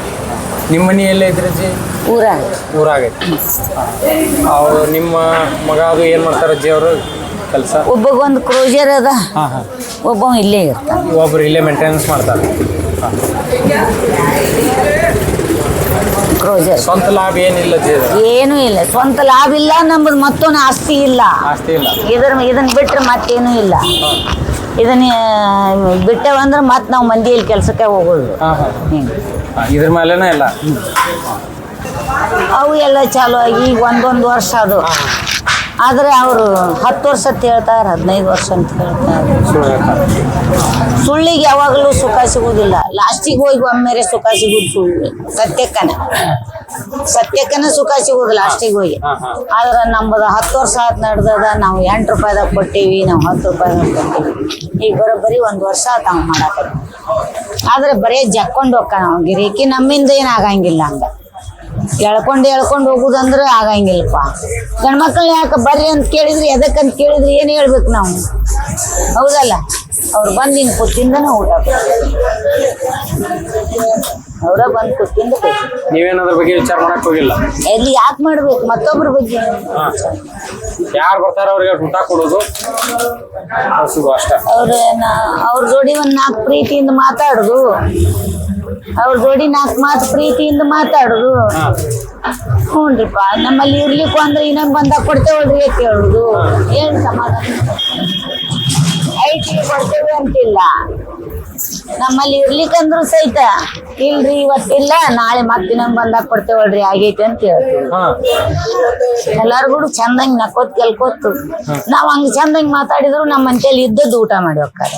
D: ನಿಮ್ಮ ಮನೆ ಎಲ್ಲೇ ಇದ್ರಿ ಅಜ್ಜಿ?
A: ಊರಾಗ.
D: ಊರಾಗೈತಿ ಅವ್ರು ನಿಮ್ಮ ಮಗ ಅದು ಏನು ಮಾಡ್ತಾರೆ ಅಜ್ಜಿ ಅವರು? ಕೆಲಸ?
A: ಒಬ್ಬಗೊಂದು ಕ್ರೋಜರ್ ಅದ.
D: ಹಾಂ ಹಾಂ.
A: ಒಬ್ಬ ಇಲ್ಲೇ ಇರ್ತಾನೆ
D: ಒಬ್ರು ಇಲ್ಲೇ ಮೇಂಟೆನೆನ್ಸ್ ಮಾಡ್ತಾರೆ.
A: ಕ್ರೋಜರ್
D: ಸ್ವಂತ ಲಾಭ ಏನಿಲ್ಲ
A: ಏನೂ ಇಲ್ಲ. ಸ್ವಂತ ಲಾಭ ಇಲ್ಲ ನಮ್ಮದು ಮತ್ತೊಂದು ಆಸ್ತಿ ಇಲ್ಲ.
D: ಆಸ್ತಿ ಇಲ್ಲ.
A: ಇದ್ರ ಇದನ್ನ ಬಿಟ್ರೆ ಮತ್ತೇನು ಇಲ್ಲ. ಇದನ್ನ ಬಿಟ್ಟೆವಂದ್ರೆ ಮತ್ತೆ ನಾವು ಮಂದಿಯಲ್ಲಿ ಕೆಲಸಕ್ಕೆ ಹೋಗೋದು.
D: ಹಾಂ ಹಾಂ.
A: ಹಿಂಗೆ
D: ಇದ್ರ ಮೇಲೆನೇ ಎಲ್ಲ
A: ಅವು ಎಲ್ಲ ಚಾಲು ಆಗಿ ಈಗ ಒಂದೊಂದು ವರ್ಷ ಅದು. ಆದರೆ ಅವರು ಹತ್ತು ವರ್ಷ ಅಂತ ಹೇಳ್ತಾರೆ ಹದಿನೈದು ವರ್ಷ ಅಂತ ಹೇಳ್ತಾರೆ.
D: ಸುಳ್ಳು
A: ಸುಳ್ಳಿಗೆ ಯಾವಾಗಲೂ ಸುಖ ಸಿಗುವುದಿಲ್ಲ ಲಾಸ್ಟಿಗೆ ಹೋಗಿ ಒಮ್ಮೆರೆ ಸುಖ ಸಿಗುದು ಸುಳ್ಳು ಸತ್ಯಕ್ಕನ. ಸತ್ಯಕ್ಕನ ಸುಖ ಸಿಗುವುದು ಲಾಸ್ಟಿಗೆ ಹೋಗಿ. ಆದ್ರೆ ನಮ್ಮದು ಹತ್ತು ವರ್ಷ ಆತ್ ನಡ್ದದ ನಾವು ಎಂಟು ರೂಪಾಯಿದಾಗ ಕೊಟ್ಟೀವಿ ನಾವು ಹತ್ತು ರೂಪಾಯಿದಾಗ ಕೊಟ್ಟೀವಿ. ಈಗ ಬರೋಬ್ಬರಿ ಒಂದು ವರ್ಷ ಆತ ನಾವು ಮಾಡಕ್ಕೆ ಆದ್ರೆ ಬರೀ ಜಕ್ಕೊಂಡು ಹೋಗ್ಕ ನಾವು ಗಿರಿಕಿ ನಮ್ಮಿಂದ ಏನಾಗಂಗಿಲ್ಲ ಹಂಗ. ಎಳ್ಕೊಂಡು ಎಳ್ಕೊಂಡು ಹೋಗುದಂದ್ರೆ ಆಗಂಗಿಲ್ಲಪ್ಪ. ಗಂಡ್ಮಕ್ಳನ್ನ ಯಾಕೆ ಬರ್ರಿ ಅಂತ ಕೇಳಿದ್ರಿ ಎದಕ್ಕಂತ ಕೇಳಿದ್ರಿ ಏನು ಹೇಳ್ಬೇಕು ನಾವು? ಹೌದಲ್ಲ? ಅವ್ರು ಬಂದು ನಿನ್ನ ಕೂತಿಂದನೇ ಊಟ ಅವ್ರ ಬಂದು ಕೂತಿಂದ
D: ನೀವೇನಾದ್ರ ಬಗ್ಗೆ ವಿಚಾರ ಮಾಡಕ್ ಹೋಗಿಲ್ಲ?
A: ಎಲ್ಲಿ ಯಾಕೆ ಮಾಡ್ಬೇಕು? ಮತ್ತೊಬ್ರ ಬಗ್ಗೆ.
D: ಯಾರು ಬರ್ತಾರ ಅವ್ರಿಗೆ ಊಟ ಕೊಡೋದು. ಅಷ್ಟೇ.
A: ಅವ್ರ ಅವ್ರ ಜೋಡಿ ಒಂದ್ ನಾಲ್ಕು ಪ್ರೀತಿಯಿಂದ ಮಾತಾಡೋದು. ಅವ್ರ ಜೋಡಿ ನಾಲ್ಕು ಮಾತು ಪ್ರೀತಿಯಿಂದ ಮಾತಾಡುದು. ಹ್ಞೂನ್ರಿಪ್ಪ ನಮ್ಮಲ್ಲಿ ಇರ್ಲಿಕ್ಕೂ ಅಂದ್ರೆ ಇನ್ನೊಂದು ಬಂದಾಗ ಕೊಡ್ತೇವಲ್ರಿ ಅಂತ ಹೇಳುದು. ಏನು ಸಮಾಧಾನ? ಐಟಿ ಕೊಡ್ತೇವೆ ಅಂತಿಲ್ಲ. ನಮ್ಮಲ್ಲಿ ಇರ್ಲಿಕ್ಕಂದ್ರು ಸಹಿತ ಇಲ್ರಿ ಇವತ್ತಿಲ್ಲ ನಾಳೆ ಮತ್ತೆ ಇನ್ನೊಂದು ಬಂದಾಗ ಕೊಡ್ತೇವಲ್ರಿ ಆಗೈತೆ ಅಂತ ಹೇಳ್ತೀವಿ ಎಲ್ಲಾರ್ಗು ಚಂದಂಗ್ ನಕ್ಕೋತ್ ಕೆಲ್ಕೋತು ನಾವ್ ಹಂಗ ಚಂದಂಗ್ ಮಾತಾಡಿದ್ರು ನಮ್ಮ ಮನೇಲಿ ಇದ್ದದ್ದು ಊಟ ಮಾಡಿ ಹೋಗ್ತಾರೆ.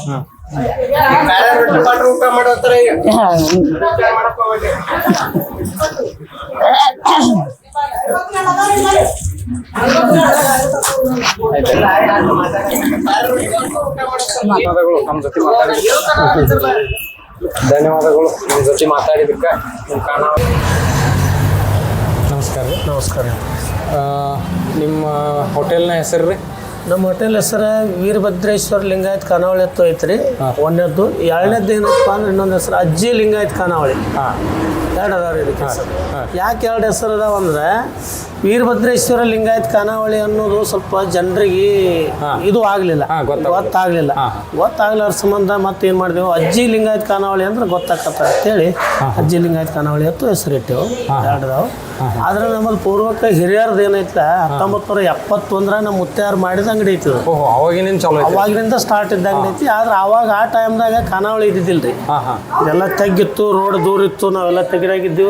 D: ಧನ್ಯವಾದಗಳು. ನಮ್ಮ ಜೊತೆ ಮಾತಾಡಿದ್ದಕ್ಕೆ. ಧನ್ಯವಾದಗಳು. ನಮ್ಮ ಜೊತೆ ಮಾತಾಡಿದ್ದಕ್ಕೆ ನಿಮ್ಮ ಕಾರಣ. ನಮಸ್ಕಾರ ರೀ.
B: ನಮಸ್ಕಾರ
D: ನಿಮ್ಮ ಹೋಟೆಲ್ನ ಹೆಸರು ರೀ?
B: ನಮ್ಮ ಹೋಟೆಲ್ ಹೆಸರು ವೀರಭದ್ರೇಶ್ವರ ಲಿಂಗಾಯತ್ ಖಾನಾವಳಿ ಅಂತ ಐತ್ರಿ. ಒಂದನೇದ್ದು ಎರಡನೇದ್ದು ಏನಪ್ಪ ಅಂದ್ರೆ ಇನ್ನೊಂದು ಹೆಸರು ಅಜ್ಜಿ ಲಿಂಗಾಯತ್ ಖಾನಾವಳಿ
D: ಹಾಂ.
B: ಎರಡು ಅದಾವ ಇದಕ್ಕೆ.
D: ಹಾಂ.
B: ಯಾಕೆ ಎರಡು ಹೆಸರು ಅದಾವ ಅಂದ್ರೆ ವೀರಭದ್ರೇಶ್ವರ ಲಿಂಗಾಯತ್ ಖಾನಾವಳಿ ಅನ್ನೋದು ಸ್ವಲ್ಪ ಜನರಿಗೆ ಇದು ಆಗಲಿಲ್ಲ.
D: ಗೊತ್ತಾಗ್ಲಿಲ್ಲ.
B: ಗೊತ್ತಾಗ್ಲಾರ ಸಂಬಂಧ ಮತ್ತೆ ಏನು ಮಾಡಿದೆವು? ಅಜ್ಜಿ ಲಿಂಗಾಯತ್ ಖಾನಾವಳಿ ಅಂದ್ರೆ ಗೊತ್ತಾಗತ್ತ ಅಂತೇಳಿ ಅಜ್ಜಿ ಲಿಂಗಾಯತ್ ಖಾನಾವಳಿ ಅಂತ ಹೆಸರು ಇಟ್ಟೆವು
D: ಹಾಂ.
B: ಎರಡು ಅದಾವು ಆದ್ರೆ ನಮ್ಮಲ್ಲಿ ಪೂರ್ವಕ ಹಿರಿಯರ್ದು ಏನೈತ ಹತ್ತೊಂಬತ್ತು ನೂರ ಎಪ್ಪತ್ತೊಂದರ ನಮ್ಮ ಮುತ್ಯಾರು ಮಾಡಿದ ಅಂಗಡಿ ಐತಿ
D: ಅವಾಗಿನಿಂದ ಚಲೋ ಐತಿ
B: ಅವಾಗಿನಿಂದ ಸ್ಟಾರ್ಟ್ ಇದ್ದ ಅಂಗಡಿ ಐತಿ. ಆದ್ರೆ ಅವಾಗ ಆ ಟೈಮ್ದಾಗ ಖಾನಾವಳಿ ಇದ್ದಿದ್ದಿಲ್ರಿ. ಎಲ್ಲ ತೆಗಿತ್ತು ರೋಡ್ ದೂರ ಇತ್ತು ನಾವೆಲ್ಲ